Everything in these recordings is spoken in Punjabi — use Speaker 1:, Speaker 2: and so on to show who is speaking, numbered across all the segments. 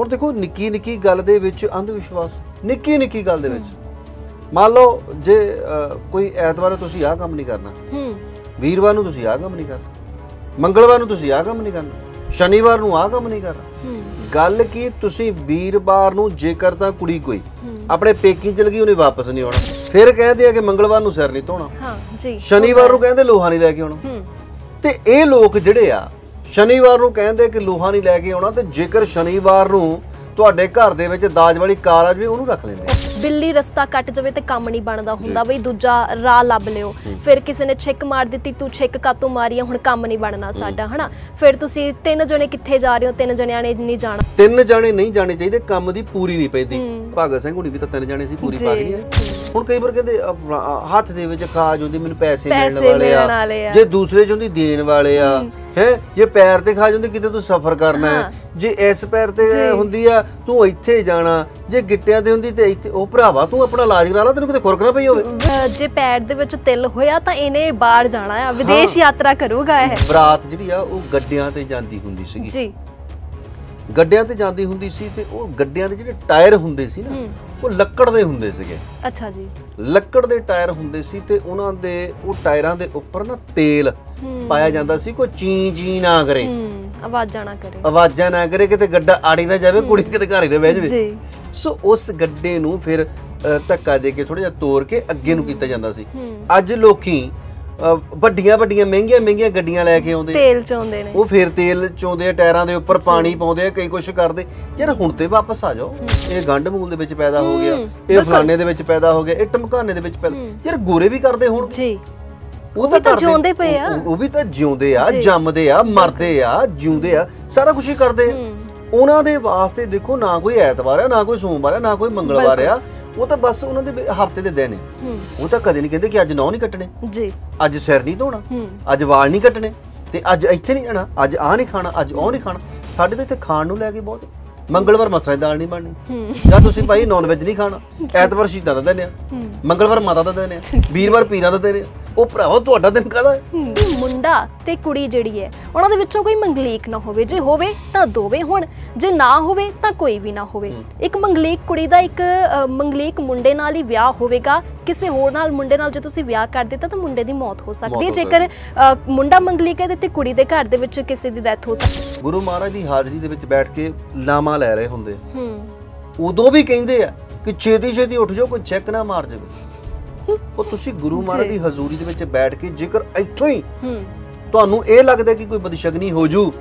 Speaker 1: ਹੁਣ ਦੇਖੋ ਨਿੱਕੀ ਨਿੱਕੀ ਗੱਲ ਦੇ ਵਿੱਚ ਅੰਧ ਵਿਸ਼ਵਾਸ ਨਿੱਕੀ ਨਿੱਕੀ ਗੱਲ ਦੇ ਵਿੱਚ। ਮੰਨ ਲਓ ਜੇ ਕੋਈ ਐਤਵਾਰ ਤੁਸੀਂ ਆਹ ਕੰਮ ਨਹੀਂ ਕਰਨਾ
Speaker 2: ਹੂੰ।
Speaker 1: ਵੀਰਵਾਰ ਨੂੰ ਤੁਸੀਂ ਆਹ ਕੰਮ ਨਹੀਂ ਕਰਨਾ ਮੰਗਲਵਾਰ ਨੂੰ ਤੁਸੀਂ ਆਹ ਕੰਮ ਨਹੀਂ ਕਰਨਾ ਸ਼ਨੀਵਾਰ ਨੂੰ ਆਹ ਕੰਮ ਨਹੀਂ ਕਰਨਾ। ਗੱਲ ਕੀ ਤੁਸੀਂ ਵੀਰਵਾਰ ਨੂੰ ਜੇਕਰ ਤਾਂ ਕੁੜੀ ਕੋਈ। ਆਪਣੇ ਪੇਕੀ ਚਲ ਗਈ ਉਹਨੇ ਵਾਪਸ ਨਹੀਂ ਆਉਣਾ। ਫਿਰ ਕਹਿੰਦੇ ਆ ਕਿ ਮੰਗਲਵਾਰ ਨੂੰ ਸਿਰ ਨਹੀਂ ਧੋਣਾ।
Speaker 2: ਹਾਂ ਜੀ।
Speaker 1: ਸ਼ਨੀਵਾਰ ਨੂੰ ਕਹਿੰਦੇ ਲੋਹਾ ਨਹੀਂ ਲੈ ਕੇ ਆਉਣਾ।
Speaker 2: ਹੂੰ।
Speaker 1: ਤੇ ਇਹ ਲੋਕ ਜਿਹੜੇ ਆ ਸ਼ਨੀਵਾਰ ਨੂੰ ਕਹਿੰਦੇ ਕਿ ਲੋਹਾ ਨਹੀਂ ਲੈ ਕੇ ਆਉਣਾ ਤੇ ਜੇਕਰ ਸ਼ਨੀਵਾਰ ਨੂੰ ਤੁਹਾਡੇ ਘਰ ਦੇ ਵਿੱਚ ਦਾਜ ਵਾਲੀ ਕਾਰ ਆ ਜਾਵੇ ਉਹਨੂੰ ਰੱਖ ਲੈਂਦੇ
Speaker 2: ਬਿੱਲੀ ਰਸਤਾ ਕੱਟ ਜਾਵੇ ਤੇ ਕੰਮ ਨਹੀਂ ਬਣਦਾ ਹੁੰਦਾ ਬਈ ਦੂਜਾ ਰਾਹ ਲੱਭ ਲਿਓ। ਫਿਰ ਕਿਸੇ ਨੇ ਛਿੱਕ ਮਾਰ ਦਿੱਤੀ ਤੂੰ ਛਿੱਕ ਕਾਤੋਂ ਮਾਰੀ ਆ, ਹੁਣ ਕੰਮ ਨਹੀਂ ਬਣਨਾ ਸਾਡਾ ਹਨਾ? ਫਿਰ ਤੁਸੀਂ ਤਿੰਨ ਜਣੇ ਕਿੱਥੇ ਜਾ ਰਹੇ ਹੋ? ਤਿੰਨ ਜਣਿਆਂ ਨੇ ਨਹੀਂ ਜਾਣਾ।
Speaker 1: ਤਿੰਨ ਜਾਣੇ ਨਹੀਂ ਜਾਣੇ ਚਾਹੀਦੇ ਕੰਮ ਦੀ ਪੂਰੀ ਨਹੀਂ ਪੈਂਦੀ। ਭਗਤ ਸਿੰਘ ਹੁਣੀ ਵੀ ਤਾਂ ਤਿੰਨ ਜਾਣੇ ਸੀ ਪੂਰੀ। ਪਾ ਗਈ ਹੁਣ ਕਈ ਵਾਰ ਕਹਿੰਦੇ ਹੱਥ ਦੇ ਵਿੱਚ ਖਾਜ ਹੁੰਦੀ ਮੈਨੂੰ ਪੈਸੇ ਮਿਲਣ ਵਾਲੇ ਆ। ਜੇ ਦੂਸਰੇ ਚ ਹੁੰਦੀ ਦੇਣ ਵਾਲੇ ਆ। ਹੈ। ਜੇ ਪੈਰ ਤੇ ਖਾਜ ਹੁੰਦੀ ਕਿਤੇ ਤੂੰ ਸਫ਼ਰ ਕਰਨਾ
Speaker 2: ਹਾਂ।
Speaker 1: ਜੇ ਇਸ ਪੈਰ ਤੇ। ਹੁੰਦੀ ਆ ਤੂੰ ਇੱਥੇ ਜਾਣਾ। ਜੇ ਗਿੱਟਿਆਂ ਤੇ ਹੁੰਦੀ ਤੇ ਇੱਥੇ ਉਹ ਭਰਾਵਾ ਤੂੰ ਆਪਣਾ ਇਲਾਜ ਕਰਾ ਲਾ ਤੈਨੂੰ ਕਿਤੇ ਖੁਰਕ ਨਾ ਪਈ ਹੋਵੇ।
Speaker 2: ਜੇ ਪੈਰ ਦੇ ਵਿੱਚ ਤਿਲ ਹੋਇਆ ਤਾਂ ਇਹਨੇ ਬਾਹਰ ਜਾਣਾ ਆ। ਵਿਦੇਸ਼ ਯਾਤਰਾ ਕਰੂਗਾ ਇਹ।
Speaker 1: ਬਰਾਤ ਜਿਹੜੀ ਆ ਉਹ ਗੱਡਿਆਂ ਤੇ ਜਾਂਦੀ ਹੁੰਦੀ ਸੀਗੀ।
Speaker 2: ਜੀ।
Speaker 1: ਗੱਡਿਆਂ ਤੇ ਜਾਂਦੀ ਹੁੰਦੀ ਸੀ ਤੇ ਉਹ ਗੱਡਿਆਂ ਦੇ ਜਿਹੜੇ ਟਾਇਰ ਹੁੰਦੇ ਸੀ ਨਾ ਉਹ ਲੱਕੜ ਦੇ ਹੁੰਦੇ ਸੀਗੇ।
Speaker 2: ਅੱਛਾ ਜੀ।
Speaker 1: ਲੱਕੜ ਦੇ ਟਾਇਰ ਹੁੰਦੇ ਸੀ ਤੇ ਉਹਨਾਂ ਦੇ ਉਹ ਟਾਇਰਾਂ ਦੇ ਉੱਪਰ ਨਾ ਤੇਲ ਪਾਇਆ ਜਾਂਦਾ ਸੀ ਕੋਈ ਚੀ ਚੀ ਨਾ ਕਰੇ।
Speaker 2: ਆਵਾਜ਼ਾਂ ਨਾ ਕਰੇ।
Speaker 1: ਆਵਾਜ਼ਾਂ ਨਾ ਕਰੇ ਕਿਤੇ ਗੱਡਾ ਆੜੀ ਨਾ ਜਾਵੇ ਕੁੜੀ ਕਿਤੇ ਘਰ ਹੀ ਨਾ ਬਹਿ ਜਾਵੇ।
Speaker 2: ਜੀ।
Speaker 1: ਸੋ ਉਸ ਗੱਡੇ ਨੂੰ ਫਿਰ ਧੱਕਾ ਦੇ ਕੇ ਥੋੜਾ ਜਿਹਾ ਤੋੜ ਕੇ ਅੱਗੇ ਨੂੰ ਕੀਤਾ ਜਾਂਦਾ ਸੀ। ਅੱਜ ਲੋਕੀ ਵੱਡੀਆਂ ਵੱਡੀਆਂ ਮਹਿੰਗੀਆਂ ਮਹਿੰਗੀਆਂ ਗੱਡੀਆਂ ਲੈ ਕੇ ਆਉਂਦੇ।
Speaker 2: ਤੇਲ ਚਾਉਂਦੇ ਨੇ।
Speaker 1: ਉਹ ਫਿਰ ਤੇਲ ਚੋਂਦੇ ਆ ਟਾਇਰਾਂ ਦੇ ਉੱਪਰ ਪਾਣੀ ਪਾਉਂਦੇ ਆ ਕਈ ਕੁਛ ਕਰਦੇ। ਯਾਰ ਹੁਣ ਤੇ ਵਾਪਸ ਆ ਜਾਓ। ਇਹ ਗੰਢ ਮੂਲ ਦੇ ਵਿੱਚ ਪੈਦਾ ਹੋ ਗਿਆ। ਇਹ ਫਲਾਣੇ ਦੇ ਵਿੱਚ ਪੈਦਾ ਹੋ ਗਿਆ। ਇਹ ਟਮਕਾਨੇ ਦੇ ਵਿੱਚ ਪੈਦਾ ਯਾਰ ਗੋਰੇ ਵੀ ਕਰਦੇ ਹੁਣ।
Speaker 2: ਜੀ।
Speaker 1: ਉਹ
Speaker 2: ਤਾਂ ਜਿਉਂਦੇ ਪਏ ਆ।
Speaker 1: ਉਹ- ਵੀ ਤਾਂ ਜਿਉਂਦੇ ਆ। ਜੰਮਦੇ ਆ ਮਰਦੇ ਆ ਜਿਉਂਦੇ ਆ ਸਾਰਾ ਕੁਝ ਹੀ ਕਰਦੇ। ਆ ਉਹਨਾਂ ਦੇ ਵਾਸਤੇ ਦੇਖੋ ਨਾ ਕੋਈ ਐਤਵਾਰ ਆ ਨਾ ਕੋਈ ਸੋਮਵਾਰ ਆ ਨਾ ਕੋਈ ਮੰਗਲਵਾਰ ਆ। ਉਹ ਤਾਂ ਬਸ ਉਹਨਾਂ ਦੇ ਹਫ਼ਤੇ ਦੇ ਦਿਨ
Speaker 2: ਹੂੰ।
Speaker 1: ਉਹ ਤਾਂ ਕਦੇ ਨਹੀਂ ਕਹਿੰਦੇ ਕਿ ਅੱਜ ਨੌ ਨਹੀਂ ਕੱਟਣੇ।
Speaker 2: ਜੀ।
Speaker 1: ਅੱਜ ਸਿਰ ਨਹੀਂ ਧੋਣਾ। ਅੱਜ ਵਾਲ ਨਹੀਂ ਕੱਟਣੇ। ਤੇ ਅੱਜ ਇੱਥੇ ਨਹੀਂ ਜਾਣਾ। ਅੱਜ ਆਹ ਨਹੀਂ ਖਾਣਾ ਅੱਜ ਉਹ ਨਹੀਂ ਖਾਣਾ। ਸਾਡੇ ਤਾਂ ਇੱਥੇ ਖਾਣ ਨੂੰ ਲੈ ਕੇ ਬਹੁਤ। ਮੰਗਲਵਾਰ ਮਸਰਾ ਦੀ ਦਾਲ ਨਹੀਂ ਬਣਨੀ। ਜਾਂ ਤੁਸੀਂ ਭਾਈ ਨਾਨ ਵੈਜ ਨਹੀਂ ਖਾਣਾ। ਐਤਵਾਰ ਸ਼ਹੀਦਾਂ ਦਾ ਦਿਨ ਆ। ਮੰਗਲਵਾਰ ਮਾਤਾ ਦਾ ਦਿਨ ਆ। ਵੀਰਵਾਰ ਪੀਰਾਂ ਦਾ ਦਿਨ ਆ। ਉਹ ਭਰਾਵਾ ਤੁਹਾਡਾ ਦਿਨ ਕਾਹਦਾ
Speaker 2: ਮੁੰਡਾ ਤੇ ਕੁੜੀ ਜਿਹੜੀ ਹੈ ਉਹਨਾਂ ਦੇ ਵਿੱਚੋਂ ਕੋਈ ਮੰਗਲੀਕ ਨਾ ਹੋਵੇ। ਜੇ ਹੋਵੇ ਤਾਂ ਦੋਵੇਂ ਹੋਣ ਜੇ ਨਾ ਹੋਵੇ ਤਾਂ ਕੋਈ ਵੀ ਨਾ ਹੋਵੇ। ਇੱਕ ਮੰਗਲੀਕ ਕੁੜੀ ਦਾ ਇੱਕ ਮੰਗਲੀਕ ਮੁੰਡੇ ਨਾਲ ਹੀ ਵਿਆਹ ਹੋਵੇਗਾ। ਕਿਸੇ ਹੋਰ ਨਾਲ ਮੁੰਡੇ ਨਾਲ ਜੇ ਤੁਸੀਂ ਵਿਆਹ ਕਰ ਦਿੱਤਾ ਤਾਂ ਮੁੰਡੇ ਦੀ ਮੌਤ ਹੋ ਸਕਦੀ ਹੈ। ਜੇਕਰ ਮੁੰਡਾ ਮੰਗਲੀਕ ਹੈ ਤੇ ਕੁੜੀ ਦੇ ਘਰ ਦੇ ਵਿੱਚ ਕਿਸੇ ਦੀ ਡੈਥ ਹੋ ਸਕਦੀ ਹੈ।
Speaker 1: ਗੁਰੂ ਮਹਾਰਾਜ ਦੀ ਹਾਜ਼ਰੀ ਦੇ ਵਿੱਚ ਬੈਠ ਕੇ ਲਾਮਾ ਲੈ ਰਹੇ ਹੁੰਦੇ।
Speaker 2: ਹੂੰ।
Speaker 1: ਉਦੋਂ ਵੀ ਕਹਿੰਦੇ ਆ ਕਿ ਛੇਤੀ ਛੇਤੀ ਉੱਠ ਜਾਓ ਕੋਈ ਚੈੱਕ ਨਾ ਮਾਰ ਜਾਵੇ। ਉਹ ਤੁਸੀਂ ਗੁਰੂ ਮਹਾਰਾਜ ਦੀ ਹਜ਼ੂਰੀ ਦੇ ਵਿੱਚ ਬੈਠ ਕੇ ਜੇਕਰ ਇੱਥੋਂ ਹੀ
Speaker 2: ਹੂੰ।
Speaker 1: ਤੁਹਾਨੂੰ ਇਹ ਲੱਗਦਾ ਕਿ ਕੋਈ ਬਦਸ਼ਗਨੀ ਹੋ ਜੂ?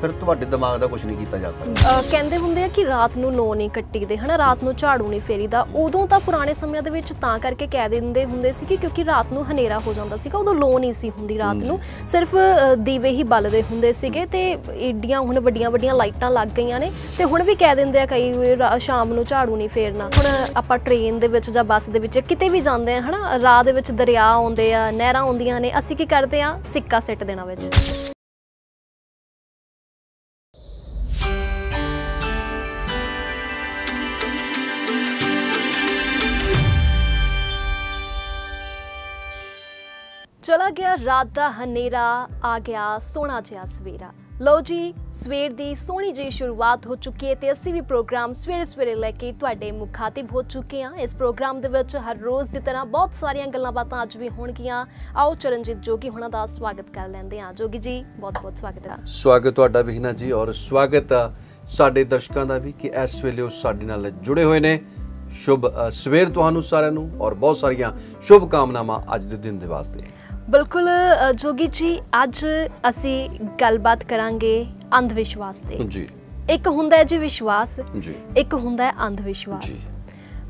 Speaker 1: ਫਿਰ ਤੁਹਾਡੇ ਦਿਮਾਗ ਦਾ ਕੁਝ ਨਹੀਂ ਕੀਤਾ ਜਾ ਸਕਦਾ।
Speaker 2: ਕਹਿੰਦੇ ਹੁੰਦੇ ਆ ਕਿ ਰਾਤ ਨੂੰ ਨੋ ਨਹੀਂ ਕੱਟੀਦੇ ਹਨਾ? ਰਾਤ ਨੂੰ ਝਾੜੂ ਨਹੀਂ ਫੇਰੀਦਾ। ਉਦੋਂ ਤਾਂ ਪੁਰਾਣੇ ਸਮਿਆਂ ਦੇ ਵਿੱਚ ਤਾਂ ਕਰਕੇ ਕਹਿ ਦਿੰਦੇ ਹੁੰਦੇ ਸੀ ਕਿ ਕਿਉਂਕਿ ਰਾਤ ਨੂੰ ਹਨੇਰਾ ਹੋ ਜਾਂਦਾ ਸੀਗਾ ਉਦੋਂ ਲੋ ਨਹੀਂ ਸੀ ਹੁੰਦੀ ਰਾਤ ਨੂੰ। ਸਿਰਫ ਦੀਵੇ ਹੀ ਬਲਦੇ ਹੁੰਦੇ ਸੀਗੇ ਤੇ ਏਡੀਆਂ ਹੁਣ ਵੱਡੀਆਂ ਵੱਡੀਆਂ ਲਾਈਟਾਂ ਲੱਗ ਗਈਆਂ ਨੇ ਤੇ ਹੁਣ ਵੀ ਕਹਿ ਦਿੰਦੇ ਆ ਕਈ ਸ਼ਾਮ ਨੂੰ ਝਾੜੂ ਨਹੀਂ ਫੇਰਨਾ। ਹੁਣ ਆਪਾਂ ਟ੍ਰੇਨ ਦੇ ਵਿੱਚ ਜਾਂ ਬੱਸ ਦੇ ਵਿੱਚ ਕਿਤੇ ਵੀ ਜਾਂਦੇ ਆ ਹਨਾ? ਰਾਹ ਦੇ ਵਿੱਚ ਦਰਿਆ ਆਉਂਦੇ ਆ ਨਹਿਰਾਂ ਆਉਂਦੀਆਂ ਨੇ ਅਸੀਂ ਕੀ ਕਰਦੇ ਆ? ਸਿੱਕਾ ਸਿੱਟ ਦੇਣਾ ਵਿੱਚ। ਚਲਾ ਗਿਆ, ਰਾਤ ਦਾ ਹਨੇਰਾ ਆ ਗਿਆ ਸੋਹਣਾ ਜਿਹਾ ਸਵੇਰਾ। ਲਓ ਜੀ, ਸਵੇਰ ਦੀ ਸੋਹਣੀ ਜਿਹੀ ਸ਼ੁਰੂਆਤ ਹੋ ਚੁੱਕੀ ਹੈ ਤੇ ਅਸੀਂ ਵੀ ਪ੍ਰੋਗਰਾਮ ਸਵੇਰੇ ਸਵੇਰੇ ਲੈ ਕੇ ਤੁਹਾਡੇ ਮੁਖਾਤਿਬ ਹੋ ਚੁੱਕੇ ਹਾਂ। ਇਸ ਪ੍ਰੋਗਰਾਮ ਦੇ ਵਿੱਚ ਹਰ ਰੋਜ਼ ਦੀ ਤਰ੍ਹਾਂ ਬਹੁਤ ਸਾਰੀਆਂ ਗੱਲਾਂ ਬਾਤਾਂ ਅੱਜ ਵੀ ਹੋਣਗੀਆਂ। ਆਓ ਚਰਨਜੀਤ ਜੋਗੀ ਹੁਣਾਂ ਦਾ ਸਵਾਗਤ ਕਰ ਲੈਂਦੇ ਹਾਂ। ਜੋਗੀ ਜੀ, ਬਹੁਤ ਬਹੁਤ ਸਵਾਗਤ ਹੈ।
Speaker 1: ਸਵਾਗਤ ਤੁਹਾਡਾ ਵਿਹਨਾ ਜੀ, ਔਰ ਸਵਾਗਤ ਸਾਡੇ ਦਰਸ਼ਕਾਂ ਦਾ ਵੀ ਕਿ ਇਸ ਵੇਲੇ ਉਹ ਸਾਡੇ ਨਾਲ ਜੁੜੇ ਹੋਏ ਨੇ। ਸ਼ੁਭ ਸਵੇਰ ਤੁਹਾਨੂੰ ਸਾਰਿਆਂ ਨੂੰ ਔਰ ਬਹੁਤ ਸਾਰੀਆਂ ਸ਼ੁਭ ਕਾਮਨਾਵਾਂ ਅੱਜ ਦੇ ਦਿਨ ਦੇ ਵਾਸਤੇ।
Speaker 2: ਬਿਲਕੁਲ ਜੋਗੀ ਜੀ ਅੱਜ ਅਸੀਂ ਗੱਲਬਾਤ ਕਰਾਂਗੇ ਅੰਧ ਵਿਸ਼ਵਾਸ ਤੇ।
Speaker 1: ਜੀ।
Speaker 2: ਇੱਕ ਹੁੰਦਾ ਹੈ ਜੀ ਵਿਸ਼ਵਾਸ
Speaker 1: ਜੀ।
Speaker 2: ਇੱਕ ਹੁੰਦਾ ਹੈ ਅੰਧ ਵਿਸ਼ਵਾਸ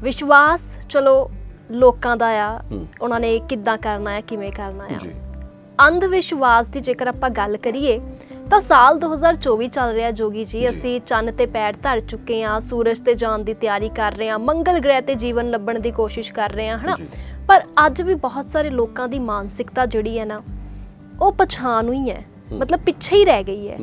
Speaker 2: ਵਿਸ਼ਵਾਸ ਚਲੋ ਲੋਕਾਂ ਦਾ ਆ
Speaker 1: ਹੂੰ।
Speaker 2: ਉਹਨਾਂ ਨੇ ਕਿੱਦਾਂ ਕਰਨਾ ਹੈ ਕਿਵੇਂ ਕਰਨਾ ਆ।
Speaker 1: ਜੀ।
Speaker 2: ਅੰਧ ਵਿਸ਼ਵਾਸ ਦੀ ਜੇਕਰ ਆਪਾਂ ਗੱਲ ਕਰੀਏ ਤਾਂ ਸਾਲ 2024 ਚੱਲ ਰਿਹਾ ਜੋਗੀ ਜੀ। ਅਸੀਂ ਚੰਨ ਤੇ ਪੈਰ ਧਰ ਚੁੱਕੇ ਹਾਂ ਸੂਰਜ ਤੇ ਜਾਣ ਦੀ ਤਿਆਰੀ ਕਰ ਰਹੇ ਹਾਂ ਮੰਗਲ ਗ੍ਰਹਿ ਤੇ ਜੀਵਨ ਲੱਭਣ ਦੀ ਕੋਸ਼ਿਸ਼ ਕਰ ਰਹੇ ਹਾਂ ਹਨਾ। ਪਰ ਅੱਜ ਵੀ ਬਹੁਤ ਸਾਰੇ ਲੋਕਾਂ ਦੀ ਮਾਨਸਿਕਤਾ ਜਿਹੜੀ ਹੈ ਨਾ ਉਹ ਪਛਾਣ ਹੀ। ਹੈ। ਮਤਲਬ ਪਿੱਛੇ ਹੀ ਰਹਿ ਗਈ ਹੈ।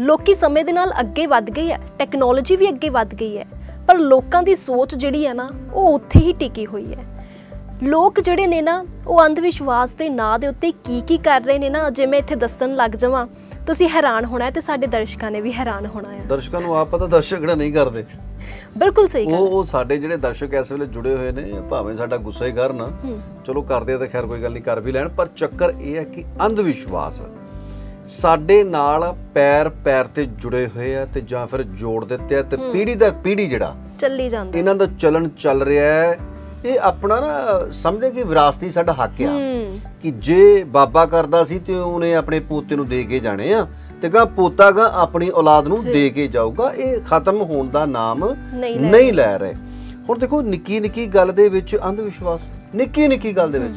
Speaker 2: ਲੋਕੀ ਸਮੇਂ ਦੇ ਨਾਲ ਅੱਗੇ ਵੱਧ ਗਏ ਹੈ ਟੈਕਨੋਲੋਜੀ ਵੀ ਅੱਗੇ ਵੱਧ ਗਈ ਹੈ ਪਰ ਲੋਕਾਂ ਦੀ ਸੋਚ ਜਿਹੜੀ ਹੈ ਨਾ ਉਹ ਉੱਥੇ ਹੀ ਟਿਕੀ ਹੋਈ ਹੈ। ਲੋਕ ਜਿਹੜੇ ਨੇ ਨਾ ਉਹ ਅੰਧ ਵਿਸ਼ਵਾਸ ਦੇ ਨਾਂ ਦੇ ਉੱਤੇ ਕੀ ਕੀ ਕਰ ਰਹੇ ਨੇ ਨਾ ਜੇ ਮੈਂ ਇੱਥੇ ਦੱਸਣ ਲੱਗ ਜਾਵਾਂ ਤੁਸੀਂ ਹੈਰਾਨ ਹੋਣਾ ਤੇ ਸਾਡੇ ਦਰਸ਼ਕਾਂ ਨੇ ਵੀ ਹੈਰਾਨ ਹੋਣਾ ਹੈ।
Speaker 1: ਦਰਸ਼ਕਾਂ ਨੂੰ ਆਪ ਪਤਾ ਦਰਸ਼ਕ ਜਿਹੜਾ ਨਹੀਂ ਕਰਦੇ।
Speaker 2: ਬਿਲਕੁਲ ਸਹੀ ਗੱਲ
Speaker 1: ਉਹ ਉਹ ਸਾਡੇ ਜਿਹੜੇ ਦਰਸ਼ਕ ਇਸ ਵੇਲੇ ਜੁੜੇ ਹੋਏ ਨੇ ਭਾਵੇਂ ਸਾਡਾ ਗੁੱਸਾ ਹੀ ਕਰਨ ਚਲੋ ਕਰਦੇ ਆ ਤਾਂ ਖੈਰ ਕੋਈ ਗੱਲ ਨਹੀਂ ਕਰ ਵੀ ਲੈਣ ਪਰ ਚੱਕਰ ਇਹ ਹੈ ਕਿ ਅੰਧ ਵਿਸ਼ਵਾਸ ਸਾਡੇ ਨਾਲ ਪੈਰ ਪੈਰ ਤੇ ਜੁੜੇ ਹੋਏ ਆ ਤੇ ਜਾਂ ਫਿਰ ਜੋੜ ਦਿੱਤੇ ਆ ਤੇ ਪੀੜੀ ਦਰ ਪੀੜੀ ਜਿਹੜਾ
Speaker 2: ਚੱਲੀ ਜਾਂਦਾ।
Speaker 1: ਇਹਨਾਂ ਦਾ ਚਲਨ ਚੱਲ ਰਿਹਾ ਹੈ। ਇਹ ਆਪਣਾ ਨਾ ਸਮਝੇ ਕਿ ਵਿਰਾਸਤੀ ਸਾਡਾ ਹੱਕ ਆ ਕਿ ਜੇ ਬਾਬਾ ਕਰਦਾ ਸੀ ਤੇ ਉਹਨੇ ਆਪਣੇ ਪੋਤੇ ਨੂੰ ਦੇ ਕੇ ਜਾਣੇ ਆ ਤੇ ਗਾ ਪੋਤਾ ਗਾ ਆਪਣੀ ਔਲਾਦ ਨੂੰ ਦੇ ਕੇ ਜਾਊਗਾ ਇਹ ਖਤਮ ਹੋਣ ਦਾ ਨਾਮ
Speaker 2: ਨਹੀਂ ਲੈ
Speaker 1: ਰਹੇ। ਹੁਣ ਦੇਖੋ ਨਿੱਕੀ ਨਿੱਕੀ ਗੱਲ ਦੇ ਵਿੱਚ ਅੰਧ ਵਿਸ਼ਵਾਸ ਨਿੱਕੀ ਨਿੱਕੀ ਗੱਲ ਦੇ ਵਿੱਚ।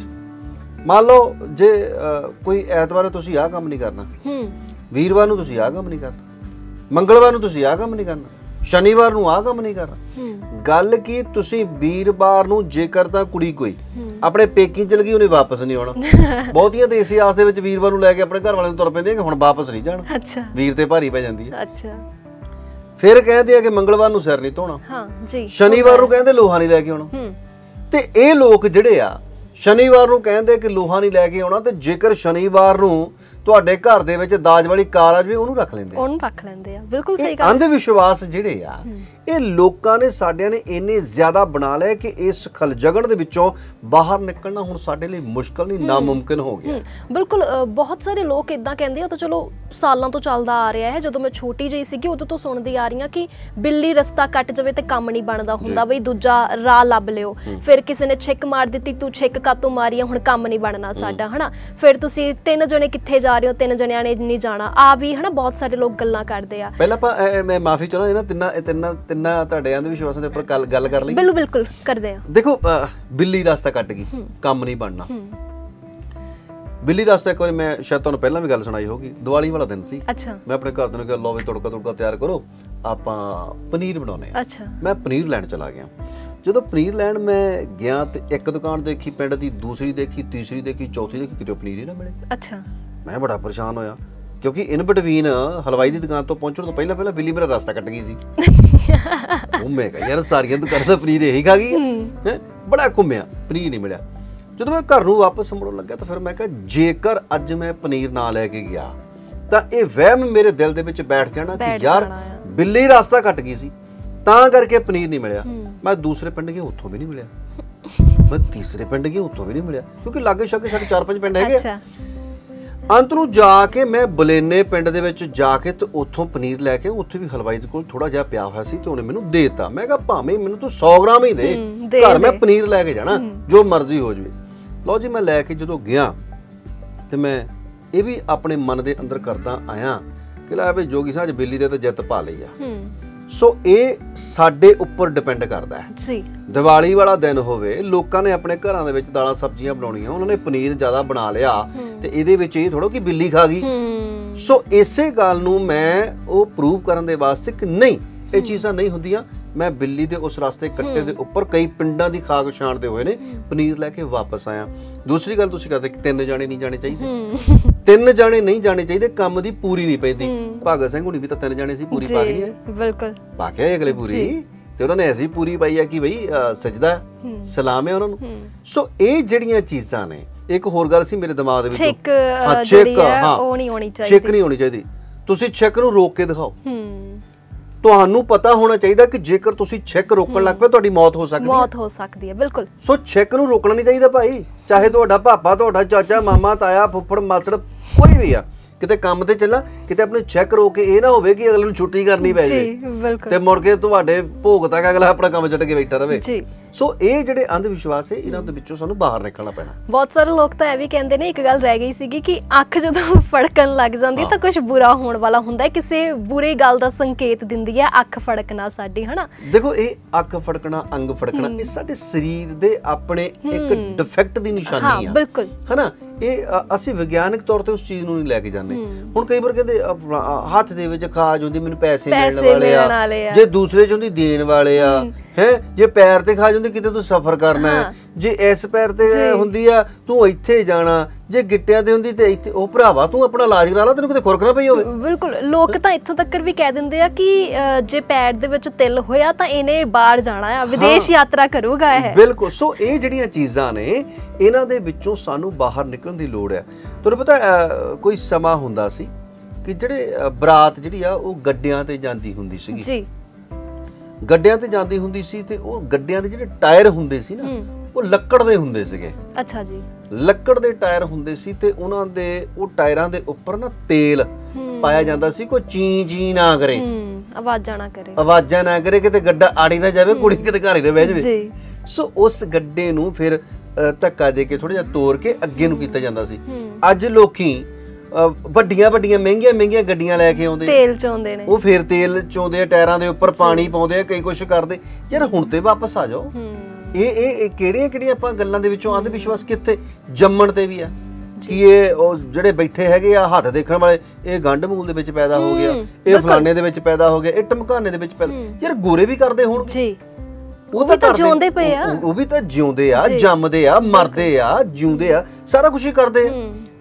Speaker 1: ਮੰਨ ਲਓ ਜੇ ਕੋਈ ਐਤਵਾਰ ਤੁਸੀਂ ਆਹ ਕੰਮ ਨਹੀਂ ਕਰਨਾ
Speaker 2: ਹੂੰ।
Speaker 1: ਵੀਰਵਾਰ ਨੂੰ ਤੁਸੀਂ ਆਹ ਕੰਮ ਨਹੀਂ ਕਰਨਾ ਮੰਗਲਵਾਰ ਨੂੰ ਤੁਸੀਂ ਆਹ ਕੰਮ ਨਹੀਂ ਕਰਨਾ। ਸ਼ਨੀਵਾਰ ਨੂੰ ਆਹ ਕੰਮ ਨਹੀਂ ਕਰਨਾ ਗੱਲ ਕੀ ਤੁਸੀਂ ਵੀਰਵਾਰ ਨੂੰ ਜੇਕਰ ਤਾਂ ਕੁੜੀ ਕੋਈ ਆਪਣੇ ਪੇਕੀ ਚਲ ਗਈ ਉਹਨੇ ਵਾਪਸ ਨਹੀਂ ਆਉਣਾ। ਬਹੁਤੀਆਂ ਇਸੇ ਆਸ ਦੇ ਵਿੱਚ ਵੀਰਵਾਰ ਨੂੰ ਲੈ ਕੇ ਆਪਣੇ ਘਰ ਵਾਲਿਆਂ ਨੂੰ ਤੁਰ ਪੈਂਦੀਆਂ ਕਿ ਹੁਣ ਵਾਪਸ ਨਹੀਂ ਜਾਣਾ।
Speaker 2: ਅੱਛਾ।
Speaker 1: ਵੀਰ ਤੇ ਭਾਰੀ ਪੈ ਜਾਂਦੀ ਹੈ
Speaker 2: ਅੱਛਾ।
Speaker 1: ਫਿਰ ਕਹਿੰਦੇ ਆ ਕਿ ਮੰਗਲਵਾਰ ਨੂੰ ਸਿਰ ਨਹੀਂ ਧੋਣਾ।
Speaker 2: ਹਾਂ ਜੀ।
Speaker 1: ਸ਼ਨੀਵਾਰ ਨੂੰ ਕਹਿੰਦੇ ਲੋਹਾ ਨਹੀਂ ਲੈ ਕੇ ਆਉਣਾ।
Speaker 2: ਹੂੰ।
Speaker 1: ਤੇ ਇਹ ਲੋਕ ਜਿਹੜੇ ਆ ਸ਼ਨੀਵਾਰ ਨੂੰ ਕਹਿੰਦੇ ਕਿ ਲੋਹਾ ਨਹੀਂ ਲੈ ਕੇ ਆਉਣਾ ਤੇ ਜੇਕਰ ਸ਼ਨੀਵਾਰ ਨੂੰ ਤੁਹਾਡੇ ਘਰ ਦੇ ਵਿੱਚ ਦਾਜ ਵਾਲੀ ਕਾਰ ਆ ਜਾਵੇ ਉਹਨੂੰ ਰੱਖ ਲੈਂਦੇ ਆ।
Speaker 2: ਉਹਨੂੰ ਰੱਖ ਲੈਂਦੇ ਆ। ਬਿਲਕੁਲ ਸਹੀ ਗੱਲ।
Speaker 1: ਅੰਧ ਵਿਸ਼ਵਾਸ ਜਿਹੜੇ ਆ ਇਹ ਲੋਕਾਂ ਨੇ ਸਾਡਿਆਂ ਨੇ ਇੰਨੇ ਜ਼ਿਆਦਾ ਬਣਾ ਲਿਆ ਕਿ ਇਸ ਖਲਜਗਣ ਦੇ ਵਿੱਚੋਂ ਬਾਹਰ ਨਿਕਲਣਾ ਹੁਣ ਸਾਡੇ ਲਈ ਮੁਸ਼ਕਲ ਨਹੀਂ ਨਾਮੁਮਕਿਨ ਹੋ ਗਿਆ।
Speaker 2: ਬਿਲਕੁਲ ਬਹੁਤ ਸਾਰੇ ਲੋਕ ਇਦਾਂ ਕਹਿੰਦੇ ਆ ਤਾਂ ਚਲੋ ਸਾਲਾਂ ਤੋਂ ਚੱਲਦਾ ਆ ਰਿਹਾ ਹੈ। ਜਦੋਂ ਮੈਂ ਛੋਟੀ ਜਿਹੀ ਸੀਗੀ ਉਦੋਂ ਤੋਂ ਸੁਣਦੀ ਆ ਰਹੀ ਹਾਂ ਕਿ ਬਿੱਲੀ ਰਸਤਾ ਕੱਟ ਜਾਵੇ ਤੇ ਕੰਮ ਨਹੀਂ ਬਣਦਾ ਹੁੰਦਾ। ਬਈ ਦੂਜਾ ਰਾਹ ਲੱਭ ਲਿਓ। ਫਿਰ ਕਿਸੇ ਨੇ ਛਿੱਕ ਮਾਰ ਦਿੱਤੀ ਤੂੰ ਛਿੱਕ ਕਾਤੋਂ ਮਾਰੀ ਆ ਹੁਣ ਕੰਮ ਨਹੀਂ ਬਣਨਾ ਸਾਡਾ ਹਨਾ? ਫਿਰ ਤੁਸੀਂ ਤਿੰਨ ਜਣੇ ਕਿੱਥੇ ਜਾ ਰਹੇ ਹੋ ਤਿੰਨ ਜਣਿਆਂ ਨੇ ਨਹੀਂ ਜਾਣਾ। ਆ ਵੀ ਹਨਾ ਬਹੁਤ ਸਾਰੇ ਲੋਕ ਗੱਲਾਂ ਕਰਦੇ ਆ।
Speaker 1: ਪਹਿਲਾਂ ਆਪਾਂ ਮੈਂ ਮਾਫੀ ਚਾਹੁੰਦਾ ਇਹਨਾਂ ਤਿੰਨਾਂ ਇਹ ਤਿੰਨਾਂ ਤਿੰਨਾਂ ਤੁਹਾਡੇ ਅੰਧ ਵਿਸ਼ਵਾਸਾਂ ਦੇ ਉੱਪਰ ਗੱਲ ਗੱਲ ਕਰ ਲਈ
Speaker 2: ਬਿਲਕੁਲ ਬਿਲਕੁਲ ਕਰਦੇ ਆ।
Speaker 1: ਦੇਖੋ ਬਿੱਲੀ ਰਸਤਾ ਕੱਟ ਗਈ। ਕੰਮ ਨਹੀਂ ਬਣਨਾ। ਬਿੱਲੀ ਰਸਤਾ ਇੱਕ ਵਾਰੀ ਮੈਂ ਸ਼ਾਇਦ ਤੁਹਾਨੂੰ ਪਹਿਲਾਂ ਵੀ ਗੱਲ ਸੁਣਾਈ ਹੋਗੀ ਦੀਵਾਲੀ ਵਾਲਾ ਦਿਨ ਸੀ।
Speaker 2: ਅੱਛਾ।
Speaker 1: ਮੈਂ ਆਪਣੇ ਘਰ ਦੇ ਨੂੰ ਕਿਹਾ ਲਓ ਵੀ ਤੜਕਾ ਤੜਕਾ ਤਿਆਰ ਕਰੋ ਆਪਾਂ ਪਨੀਰ ਬਣਾਉਣੇ ਆ
Speaker 2: ਅੱਛਾ।
Speaker 1: ਮੈਂ ਪਨੀਰ ਲੈਣ ਚਲਾ ਗਿਆ। ਜਦੋਂ ਪਨੀਰ ਲੈਣ ਮੈਂ ਗਿਆ ਤੇ ਇੱਕ ਦੁਕਾਨ ਦੇਖੀ ਪਿੰਡ ਦੀ ਦੂਸਰੀ ਦੇਖੀ ਤੀਸਰੀ ਦੇਖੀ ਚੌਥੀ ਦੇਖੀ ਕਿਤੇ ਪਨੀਰ ਹੀ ਨਾ ਮਿਲੇ।
Speaker 2: ਅੱਛਾ।
Speaker 1: ਮੈਂ ਬੜਾ ਪਰੇਸ਼ਾਨ ਹੋਇਆ ਕਿਉਂਕਿ ਇਨ ਬਿਟਵੀਨ ਹਲਵਾਈ ਦੀ ਦੁਕਾਨ ਤੋਂ ਪਹੁੰਚਣ ਤੋਂ ਪਹਿਲਾਂ ਪਹਿਲਾਂ ਬਿੱਲੀ ਮੇਰਾ ਰਸਤਾ ਕੱਟ ਗਈ ਸੀ। ਉਹ ਮੈਂ ਕਿਹਾ ਯਾਰ ਸਾਰੀਆਂ ਦੁਕਾਨਾਂ ਦਾ ਪਨੀਰ ਇਹੀ ਖਾ ਗਈ ਹੈ। ਬੜਾ ਘੁੰਮਿਆ ਪਨੀਰ ਨਹੀਂ ਮਿਲਿਆ। ਜਦੋਂ ਮੈਂ ਘਰ ਨੂੰ ਵਾਪਸ ਮੁੜਨ ਲੱਗਾ ਤਾਂ ਫਿਰ ਮੈਂ ਕਿਹਾ ਜੇਕਰ ਅੱਜ ਮੈਂ ਪਨੀਰ ਨਾ ਲੈ ਕੇ ਗਿਆ ਤਾਂ ਇਹ ਵਹਿਮ ਮੇਰੇ ਦਿਲ ਦੇ ਵਿੱਚ ਬੈਠ ਜਾਣਾ ਕਿ ਯਾਰ। ਬਿੱਲੀ ਰਸਤਾ ਕੱਟ ਗਈ ਸੀ ਤਾਂ ਕਰਕੇ ਪਨੀਰ ਨਹੀਂ ਮਿਲਿਆ। ਮੈਂ ਦੂਸਰੇ ਪਿੰਡ ਗਿਆ ਉੱਥੋਂ ਵੀ ਨਹੀਂ ਮਿਲਿਆ। ਮੈਂ ਤੀਸਰੇ ਪਿੰਡ ਗਿਆ ਉੱਥੋਂ ਵੀ ਨਹੀਂ ਮਿਲਿਆ ਕਿਉਂਕਿ ਲਾਗੇ ਛਾਗੇ ਸਾਡੇ ਚਾਰ ਪੰਜ ਪਿੰਡ ਹੈਗੇ।
Speaker 2: ਅੱਛਾ।
Speaker 1: ਅੰਤ ਨੂੰ ਜਾ ਕੇ ਮੈਂ ਬਲੇਨੇ ਪਿੰਡ ਦੇ ਵਿੱਚ ਜਾ ਕੇ ਤੇ ਉੱਥੋਂ ਪਨੀਰ ਲੈ ਕੇ ਉੱਥੇ ਵੀ ਹਲਵਾਈ ਦੇ ਕੋਲ ਥੋੜਾ ਜਿਹਾ ਪਿਆ ਹੋਇਆ ਸੀ ਤੇ ਉਹਨੇ ਮੈਨੂੰ ਦੇਤਾ। ਮੈਂ ਕਿਹਾ ਭਾਵੇਂ ਮੈਨੂੰ ਤੂੰ 100 ਗ੍ਰਾਮ ਹੀ ਦੇ। ਘਰ ਮੈਂ। ਪਨੀਰ ਲੈ ਕੇ ਜਾਣਾ ਜੋ ਮਰਜ਼ੀ ਹੋ ਜਵੇ। ਲਓ ਜੀ ਮੈਂ ਲੈ ਕੇ ਜਦੋਂ ਗਿਆ ਤੇ ਮੈਂ ਇਹ ਵੀ ਆਪਣੇ ਮਨ ਦੇ ਅੰਦਰ ਕਰਦਾ ਆਇਆ ਕਿ ਲੈ ਵੀ ਜੋਗੀ ਸਾਹਿਬ ਬਿੱਲੀ ਦੇ ਤਾਂ ਜਿੱਤ ਪਾ ਲਈ ਆ। ਸੋ ਇਹ ਸਾਡੇ ਉੱਪਰ ਡਿਪੈਂਡ ਕਰਦਾ ਹੈ।
Speaker 2: ਜੀ।
Speaker 1: ਦੀਵਾਲੀ ਵਾਲਾ ਦਿਨ ਹੋਵੇ ਲੋਕਾਂ ਨੇ ਆਪਣੇ ਘਰਾਂ ਦੇ ਵਿੱਚ ਦਾਲਾਂ ਸਬਜ਼ੀਆਂ ਬਣਾਉਣੀਆਂ ਉਹਨਾਂ ਨੇ ਪਨੀਰ ਜ਼ਿਆਦਾ ਬਣਾ ਲਿਆ। ਤੇ ਇਹਦੇ ਵਿੱਚ ਇਹ ਥੋੜੋ ਕਿ ਬਿੱਲੀ ਖਾ ਗਈ।
Speaker 2: ਹੂੰ।
Speaker 1: ਸੋ ਇਸੇ ਗੱਲ ਨੂੰ ਮੈਂ ਉਹ ਪ੍ਰੂਵ ਕਰਨ ਦੇ ਵਾਸਤੇ ਕਿ ਨਹੀਂ ਇਹ ਚੀਜ਼ਾਂ ਨਹੀਂ ਹੁੰਦੀਆਂ। ਮੈਂ ਬਿੱਲੀ ਦੇ ਉਸ ਰਸਤੇ ਕੱਟੇ ਦੇ ਉੱਪਰ ਕਈ ਪਿੰਡਾਂ ਦੀ ਖਾਕ ਛਾਣਦੇ ਹੋਏ ਨੇ ਪਨੀਰ ਲੈ ਕੇ ਵਾਪਸ ਆਇਆ। ਦੂਸਰੀ ਗੱਲ ਤੁਸੀਂ ਕਰਦੇ ਕਿ ਤਿੰਨ ਜਾਣੇ ਨਹੀਂ ਜਾਣੇ ਚਾਹੀਦੇ।
Speaker 2: ਹੂੰ।
Speaker 1: ਤਿੰਨ ਜਾਣੇ ਨਹੀਂ ਜਾਣੇ ਚਾਹੀਦੇ ਕੰਮ ਦੀ ਪੂਰੀ ਨਹੀਂ ਪੈਂਦੀ। ਭਗਤ ਸਿੰਘ ਹੁਣੀ ਵੀ ਤਾਂ ਤਿੰਨ ਜਾਣੇ ਸੀ ਪੂਰੀ ਪਾ
Speaker 2: ਜੀ
Speaker 1: ਆਏ।
Speaker 2: ਬਿਲਕੁਲ।
Speaker 1: ਪਾ ਕੇ ਅਗਲੇ ਪੂਰੀ। ਤੇ ਉਹਨਾਂ ਨੇ ਐਸੀ ਪੂਰੀ ਪਾਈ ਆ ਕਿ ਬਈ ਅ, ਸਜਦਾ ਸਲਾਮ ਹੈ ਉਹਨਾਂ ਨੂੰ। ਸੋ ਇਹ ਜਿਹੜੀਆਂ ਚੀਜ਼ਾਂ ਨੇ ਇੱਕ ਹੋਰ ਗੱਲ ਸੀ ਮੇਰੇ ਦਿਮਾਗ ਦੇ ਵਿੱਚ।
Speaker 2: ਜਿਹੜੀ ਹੈ,
Speaker 1: ਹਾਂ।
Speaker 2: ਉਹ ਨਹੀਂ ਹੋਣੀ ਚਾਹੀਦੀ।
Speaker 1: ਨਹੀਂ ਹੋਣੀ ਚਾਹੀਦੀ। ਤੁਸੀਂ ਛਿੱਕ ਨੂੰ ਰੋਕ ਕੇ ਦਿਖਾਓ।
Speaker 2: ਹੂੰ।
Speaker 1: ਤੁਹਾਨੂੰ ਪਤਾ ਹੋਣਾ ਚਾਹੀਦਾ ਕਿ ਜੇਕਰ ਤੁਸੀਂ ਛਿੱਕ ਰੋਕਣ ਲੱਗ ਪਏ ਤੁਹਾਡੀ ਮੌਤ ਹੋ ਸਕਦੀ ਹੈ।
Speaker 2: ਮੌਤ ਹੋ ਸਕਦੀ ਹੈ ਬਿਲਕੁਲ।
Speaker 1: ਸੋ ਛਿੱਕ ਨੂੰ ਰੋਕਣਾ ਨਹੀਂ ਚਾਹੀਦਾ ਭਾਈ। ਚਾਹੇ ਤੁਹਾਡਾ ਪਾਪਾ ਤੁਹਾਡਾ ਚਾਚਾ ਮਾਮਾ ਤਾਇਆ ਫੁੱਫੜ ਮਾਸੜ ਕੋਈ ਵੀ ਆ। ਕਿਤੇ ਕੰਮ ਤੇ ਚੱਲਾ ਕਿਤੇ ਆਪਣੇ ਚੈੱਕ ਰੋਕ ਕੇ ਇਹ ਨਾ ਹੋਵੇ ਕਿ ਅਗਲੇ ਨੂੰ ਛੁੱਟੀ ਕਰਨੀ ਪੈ
Speaker 2: ਜੀ
Speaker 1: ਜਾਵੇ
Speaker 2: ਬਿਲਕੁਲ।
Speaker 1: ਤੇ ਮੁੜ ਕੇ ਤੁਹਾਡੇ ਭੋਗ ਤੱਕ ਅਗਲਾ ਆਪਣਾ ਕੰਮ ਛੱਡ ਕੇ ਬੈਠਾ ਰਵੇ
Speaker 2: ਜੀ।
Speaker 1: ਸੋ ਇਹ ਜਿਹੜੇ ਅੰਧ ਵਿਸ਼ਵਾਸ ਹੈ ਇਹਨਾਂ ਦੇ ਵਿੱਚੋਂ ਸਾਨੂੰ ਬਾਹਰ ਨਿਕਲਣਾ ਪੈਣਾ।
Speaker 2: ਬਹੁਤ ਸਾਰੇ ਲੋਕ ਤਾਂ ਇਹ ਵੀ ਕਹਿੰਦੇ ਨੇ ਇੱਕ ਗੱਲ ਰਹਿ ਗਈ ਸੀਗੀ ਕਿ ਅੱਖ ਜਦੋਂ ਫੜਕਣ ਲੱਗ ਜਾਂਦੀ ਤਾਂ ਕੁਝ ਬੁਰਾ ਹੋਣ ਵਾਲਾ ਹੁੰਦਾ ਹੈ। ਕਿਸੇ ਬੁਰੀ ਗੱਲ ਦਾ ਸੰਕੇਤ ਦਿੰਦੀ ਹੈ ਅੱਖ ਫੜਕਣਾ ਸਾਡੀ ਹਨਾ?
Speaker 1: ਦੇਖੋ ਇਹ ਅੱਖ ਫੜਕਣਾ ਅੰਗ ਫੜਕਣਾ ਇਹ ਸਾਡੇ ਸਰੀਰ ਦੇ ਆਪਣੇ ਇੱਕ ਡਿਫੈਕਟ ਦੀ
Speaker 2: ਹਾਂ
Speaker 1: ਨਿਸ਼ਾਨੀ ਆ।
Speaker 2: ਬਿਲਕੁਲ।
Speaker 1: ਹਨਾ? ਇਹ ਅਸੀਂ ਵਿਗਿਆਨਕ ਤੌਰ ਤੇ ਉਸ ਚੀਜ਼ ਨੂੰ ਨਹੀਂ ਲੈ ਕੇ ਜਾਂਦੇ। ਹੁਣ ਕਈ ਵਾਰ ਕਹਿੰਦੇ ਹੱਥ ਦੇ ਵਿੱਚ ਖਾਜ ਹੁੰਦੀ ਮੈਨੂੰ ਪੈਸੇ ਮਿਲਣ ਵਾਲੇ ਆ। ਜੇ ਦੂਸਰੇ ਚ ਹੁੰਦੀ ਦੇਣ ਵਾਲੇ ਆ। ਹੈ? ਜੇ ਪੈਰ ਤੇ ਖਾਜ ਹੁੰਦੀ ਕਿਤੇ ਤੂੰ ਸਫ਼ਰ ਕਰਨਾ ਹੈ? ਜੇ ਇਸ ਪੈਰ ਤੇ ਹੁੰਦੀ ਆ ਤੂੰ ਇੱਥੇ ਜਾਣਾ। ਜੇ ਗਿੱਟਿਆਂ ਤੇ ਹੁੰਦੀ ਤੇ ਇੱਥੇ ਉਹ ਭਰਾਵਾ ਤੂੰ ਆਪਣਾ ਇਲਾਜ ਕਰਾ ਲਾ ਤੈਨੂੰ ਕਿਤੇ ਖੁਰਕ ਨਾ ਪਈ ਹੋਵੇ।
Speaker 2: ਬਿਲਕੁਲ ਲੋਕ ਤਾਂ ਇੱਥੋਂ ਤੱਕ ਵੀ ਕਹਿ ਦਿੰਦੇ ਆ ਕਿ ਜੇ ਪੈਰ ਦੇ ਵਿੱਚ ਤਿਲ ਹੋਇਆ ਤਾਂ ਇਹਨੇ ਬਾਹਰ ਜਾਣਾ ਆ। ਵਿਦੇਸ਼ ਯਾਤਰਾ ਕਰੂਗਾ ਇਹ।
Speaker 1: ਬਿਲਕੁਲ। ਸੋ ਇਹ ਜਿਹੜੀਆਂ ਚੀਜ਼ਾਂ ਨੇ ਇਹਨਾਂ ਦੇ ਵਿੱਚੋਂ ਸਾਨੂੰ ਬਾਹਰ ਨਿਕਲਣ ਦੀ ਲੋੜ ਹੈ ਤੁਹਾਨੂੰ ਪਤਾ ਕੋਈ ਸਮਾਂ ਹੁੰਦਾ ਸੀ ਕਿ ਜਿਹੜੇ ਬਰਾਤ ਜਿਹੜੀ ਆ ਉਹ ਗੱਡਿਆਂ ਤੇ ਜਾਂਦੀ ਹੁੰਦੀ ਸੀਗੀ।
Speaker 2: ਜੀ।
Speaker 1: ਗੱਡਿਆਂ ਤੇ ਜਾਂਦੀ ਹੁੰਦੀ ਸੀ ਤੇ ਉਹ ਗੱਡਿਆਂ ਦੇ ਜਿਹੜੇ ਟਾਇਰ ਹੁੰਦੇ ਸੀ ਨਾ ਉਹ ਲੱਕੜ ਦੇ ਹੁੰਦੇ ਸੀਗੇ।
Speaker 2: ਅੱਛਾ ਜੀ।
Speaker 1: ਲੱਕੜ ਦੇ ਟਾਇਰ ਹੁੰਦੇ ਸੀ ਤੇ ਉਹਨਾਂ ਦੇ ਉਹ ਟਾਇਰਾਂ ਦੇ ਉੱਪਰ ਨਾ ਤੇਲ ਪਾਇਆ ਜਾਂਦਾ ਸੀ ਕੋਈ ਚੀ ਚੀ ਨਾ ਕਰੇ।
Speaker 2: ਆਵਾਜ਼ਾਂ ਨਾ ਕਰੇ।
Speaker 1: ਆਵਾਜ਼ਾਂ ਨਾ ਕਰੇ ਕਿਤੇ ਗੱਡਾ ਆੜੀ ਨਾ ਜਾਵੇ ਕੁੜੀ ਕਿਤੇ ਘਰ ਹੀ ਨਾ ਬਹਿ ਜਾਵੇ।
Speaker 2: ਜੀ।
Speaker 1: ਸੋ ਉਸ ਗੱਡੇ ਨੂੰ ਫਿਰ ਧੱਕਾ ਦੇ ਕੇ ਥੋੜਾ ਜਿਹਾ ਤੋੜ ਕੇ ਅੱਗੇ ਨੂੰ ਕੀਤਾ ਜਾਂਦਾ ਸੀ। ਅੱਜ ਲੋਕੀ ਵੱਡੀਆਂ ਵੱਡੀਆਂ ਮਹਿੰਗੀਆਂ ਮਹਿੰਗੀਆਂ ਗੱਡੀਆਂ ਲੈ ਕੇ ਆਉਂਦੇ।
Speaker 2: ਤੇਲ ਚਾਉਂਦੇ ਨੇ।
Speaker 1: ਉਹ ਫਿਰ ਤੇਲ ਚੋਂਦੇ ਆ ਟਾਇਰਾਂ ਦੇ ਉੱਪਰ ਪਾਣੀ ਪਾਉਂਦੇ ਆ ਕਈ ਕੁਛ ਕਰਦੇ। ਯਾਰ ਹੁਣ ਤੇ ਵਾਪਸ ਆ ਜਾਓ। ਇਹ ਇਹ ਇਹ ਕਿਹੜੀਆਂ ਕਿਹੜੀਆਂ ਆਪਾਂ ਗੱਲਾਂ ਦੇ ਵਿੱਚੋਂ ਅੰਧ ਵਿਸ਼ਵਾਸ ਕਿੱਥੇ? ਜੰਮਣ ਤੇ ਵੀ ਆ। ਕਿ ਇਹ ਉਹ ਜਿਹੜੇ ਬੈਠੇ ਹੈਗੇ ਆ ਹੱਥ ਦੇਖਣ ਵਾਲੇ ਇਹ ਗੰਢ ਮੂਲ ਦੇ ਵਿੱਚ ਪੈਦਾ ਹੋ ਗਿਆ। ਇਹ ਫਲਾਣੇ ਦੇ ਵਿੱਚ ਪੈਦਾ ਹੋ ਗਿਆ। ਇਹ ਟਮਕਾਨੇ ਦੇ ਵਿੱਚ ਪੈਦਾ ਯਾਰ ਗੋਰੇ ਵੀ ਕਰਦੇ ਹੁਣ।
Speaker 2: ਜੀ। ਉਹ ਵੀ ਤਾਂ ਜਿਉਂਦੇ ਪਏ ਆ।
Speaker 1: ਉਹ- ਵੀ ਤਾਂ ਜਿਉਂਦੇ ਆ। ਜੰਮਦੇ ਆ ਮਰਦੇ ਆ ਜਿਉਂਦੇ ਆ। ਸਾਰਾ ਕੁਝ ਹੀ ਕਰਦੇ ਆ।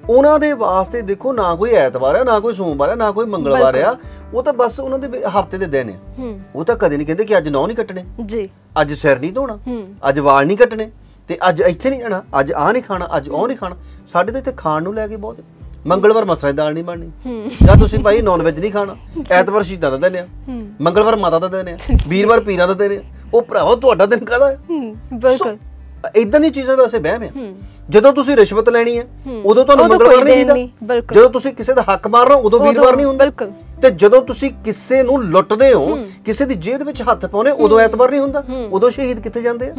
Speaker 1: ਉਹਨਾਂ ਦੇ ਵਾਸਤੇ ਦੇਖੋ ਨਾ ਕੋਈ ਐਤਵਾਰ ਆ ਨਾ ਕੋਈ ਸੋਮਵਾਰ ਆ ਨਾ ਕੋਈ ਮੰਗਲਵਾਰ ਆ। ਉਹ ਤਾਂ ਬਸ ਉਹਨਾਂ ਦੇ ਹਫ਼ਤੇ ਦੇ ਦਿਨ ਆ।
Speaker 2: ਹੂੰ।
Speaker 1: ਉਹ ਤਾਂ ਕਦੇ ਨਹੀਂ ਕਹਿੰਦੇ ਕਿ ਅੱਜ ਨੌ ਨਹੀਂ ਕੱਟਣੇ।
Speaker 2: ਜੀ।
Speaker 1: ਅੱਜ ਸਿਰ ਨਹੀਂ ਧੋਣਾ।
Speaker 2: ਹੂੰ।
Speaker 1: ਅੱਜ ਵਾਲ ਨਹੀਂ ਕੱਟਣੇ। ਤੇ ਅੱਜ ਇੱਥੇ ਨਹੀਂ ਜਾਣਾ ਅੱਜ ਆਹ ਨਹੀਂ ਖਾਣਾ ਅੱਜ ਉਹ ਨਹੀਂ ਖਾਣਾ। ਸਾਡੇ ਤਾਂ ਇੱਥੇ ਖਾਣ ਨੂੰ ਲੈ ਕੇ ਬਹੁਤ ਮੰਗਲਵਾਰ ਮਸਰਾਂ ਦੀ ਦਾਲ ਨਹੀਂ ਬਣਨੀ।
Speaker 2: ਹੂੰ।
Speaker 1: ਜਾਂ ਤੁਸੀਂ ਭਾਈ ਨਾਨ ਵੈਜ ਨਹੀਂ ਖਾਣਾ। ਐਤਵਾਰ ਸ਼ਹੀਦਾਂ ਦਾ ਦਿਨ ਆ।
Speaker 2: ਹੂੰ।
Speaker 1: ਮੰਗਲਵਾਰ ਮਾਤਾ ਦਾ ਦਿਨ ਆ। ਵੀਰਵਾਰ ਪੀਰਾਂ ਦਾ ਦਿਨ ਆ। ਉਹ ਭਰਾਵਾ ਤੁਹਾਡਾ ਦਿਨ ਕਾਹਦਾ ਹੈ
Speaker 2: ਹੂੰ ਬਿਲਕੁਲ।
Speaker 1: ਇਦਾਂ ਦੀਆਂ ਚੀਜ਼ਾਂ ਵੈਸੇ ਵਹਿਮ ਆ।
Speaker 2: ਹੂੰ।
Speaker 1: ਜਦੋਂ ਤੁਸੀਂ ਰਿਸ਼ਵਤ ਲੈਣੀ ਹੈ। ਉਦੋਂ ਤੁਹਾਨੂੰ ਮੰਗਲਵਾਰ ਨਹੀਂ ਦੀਦਾ। ਜਦੋਂ ਤੁਸੀਂ ਕਿਸੇ ਦਾ ਹੱਕ ਮਾਰ ਰਹੇ ਹੋ ਉਦੋਂ ਵੀਰਵਾਰ ਨਹੀਂ ਹੁੰਦਾ।
Speaker 2: ਬਿਲਕੁਲ।
Speaker 1: ਤੇ ਜਦੋਂ ਤੁਸੀਂ ਕਿਸੇ ਨੂੰ ਲੁੱਟਦੇ ਹੋ ਕਿਸੇ ਦੀ ਜੇਬ ਦੇ ਵਿੱਚ ਹੱਥ ਪਾਉਨੇ ਉਦੋਂ ਐਤਵਾਰ ਨਹੀਂ ਹੁੰਦਾ। ਉਦੋਂ ਸ਼ਹੀਦ ਕਿੱਥੇ ਜਾਂਦੇ ਆ?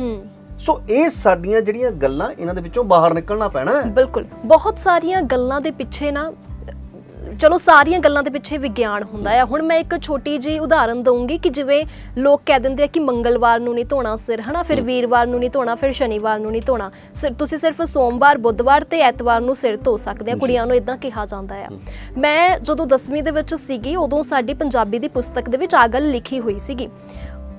Speaker 1: ਸੋ ਇਹ ਸਾਡੀਆਂ ਜਿਹੜੀਆਂ ਗੱਲਾਂ ਇਹਨਾਂ ਦੇ ਵਿੱਚੋਂ ਬਾਹਰ ਨਿਕਲਣਾ ਪੈਣਾ ਹੈ।
Speaker 2: ਬਿਲਕੁਲ। ਬਹੁਤ ਸਾਰੀਆਂ ਗੱਲਾਂ ਦੇ ਪਿੱਛੇ ਨਾ ਚਲੋ ਸਾਰੀਆਂ ਗੱਲਾਂ ਦੇ ਪਿੱਛੇ ਵਿਗਿਆਨ ਹੁੰਦਾ ਆ। ਹੁਣ ਮੈਂ ਇੱਕ ਛੋਟੀ ਜੀ ਉਦਾਹਰਨ ਦਊਂਗੀ ਕਿ ਜਿਵੇਂ ਲੋਕ ਕਹਿ ਦਿੰਦੇ ਆ ਕਿ ਮੰਗਲਵਾਰ ਨੂੰ ਨਹੀਂ ਧੋਣਾ ਸਿਰ ਹਨਾ? ਫਿਰ ਵੀਰਵਾਰ ਨੂੰ ਨਹੀਂ ਧੋਣਾ ਫਿਰ ਸ਼ਨੀਵਾਰ ਨੂੰ ਨਹੀਂ ਧੋਣਾ। ਸਿਰ ਤੁਸੀਂ ਸਿਰਫ ਸੋਮਵਾਰ ਬੁੱਧਵਾਰ ਤੇ ਐਤਵਾਰ ਨੂੰ ਸਿਰ ਧੋ ਸਕਦੇ ਆ ਕੁੜੀਆਂ ਨੂੰ ਇਦਾਂ ਕਿਹਾ ਜਾਂਦਾ ਆ। ਮੈਂ ਜਦੋਂ 10ਵੀਂ ਦੇ ਵਿੱਚ ਸੀਗੀ ਉਦੋਂ ਸਾਡੀ ਪੰਜਾਬੀ ਦੀ ਪੁਸਤਕ ਦੇ ਵਿੱਚ ਆ ਗੱਲ ਲਿਖੀ ਹੋਈ ਸੀਗੀ।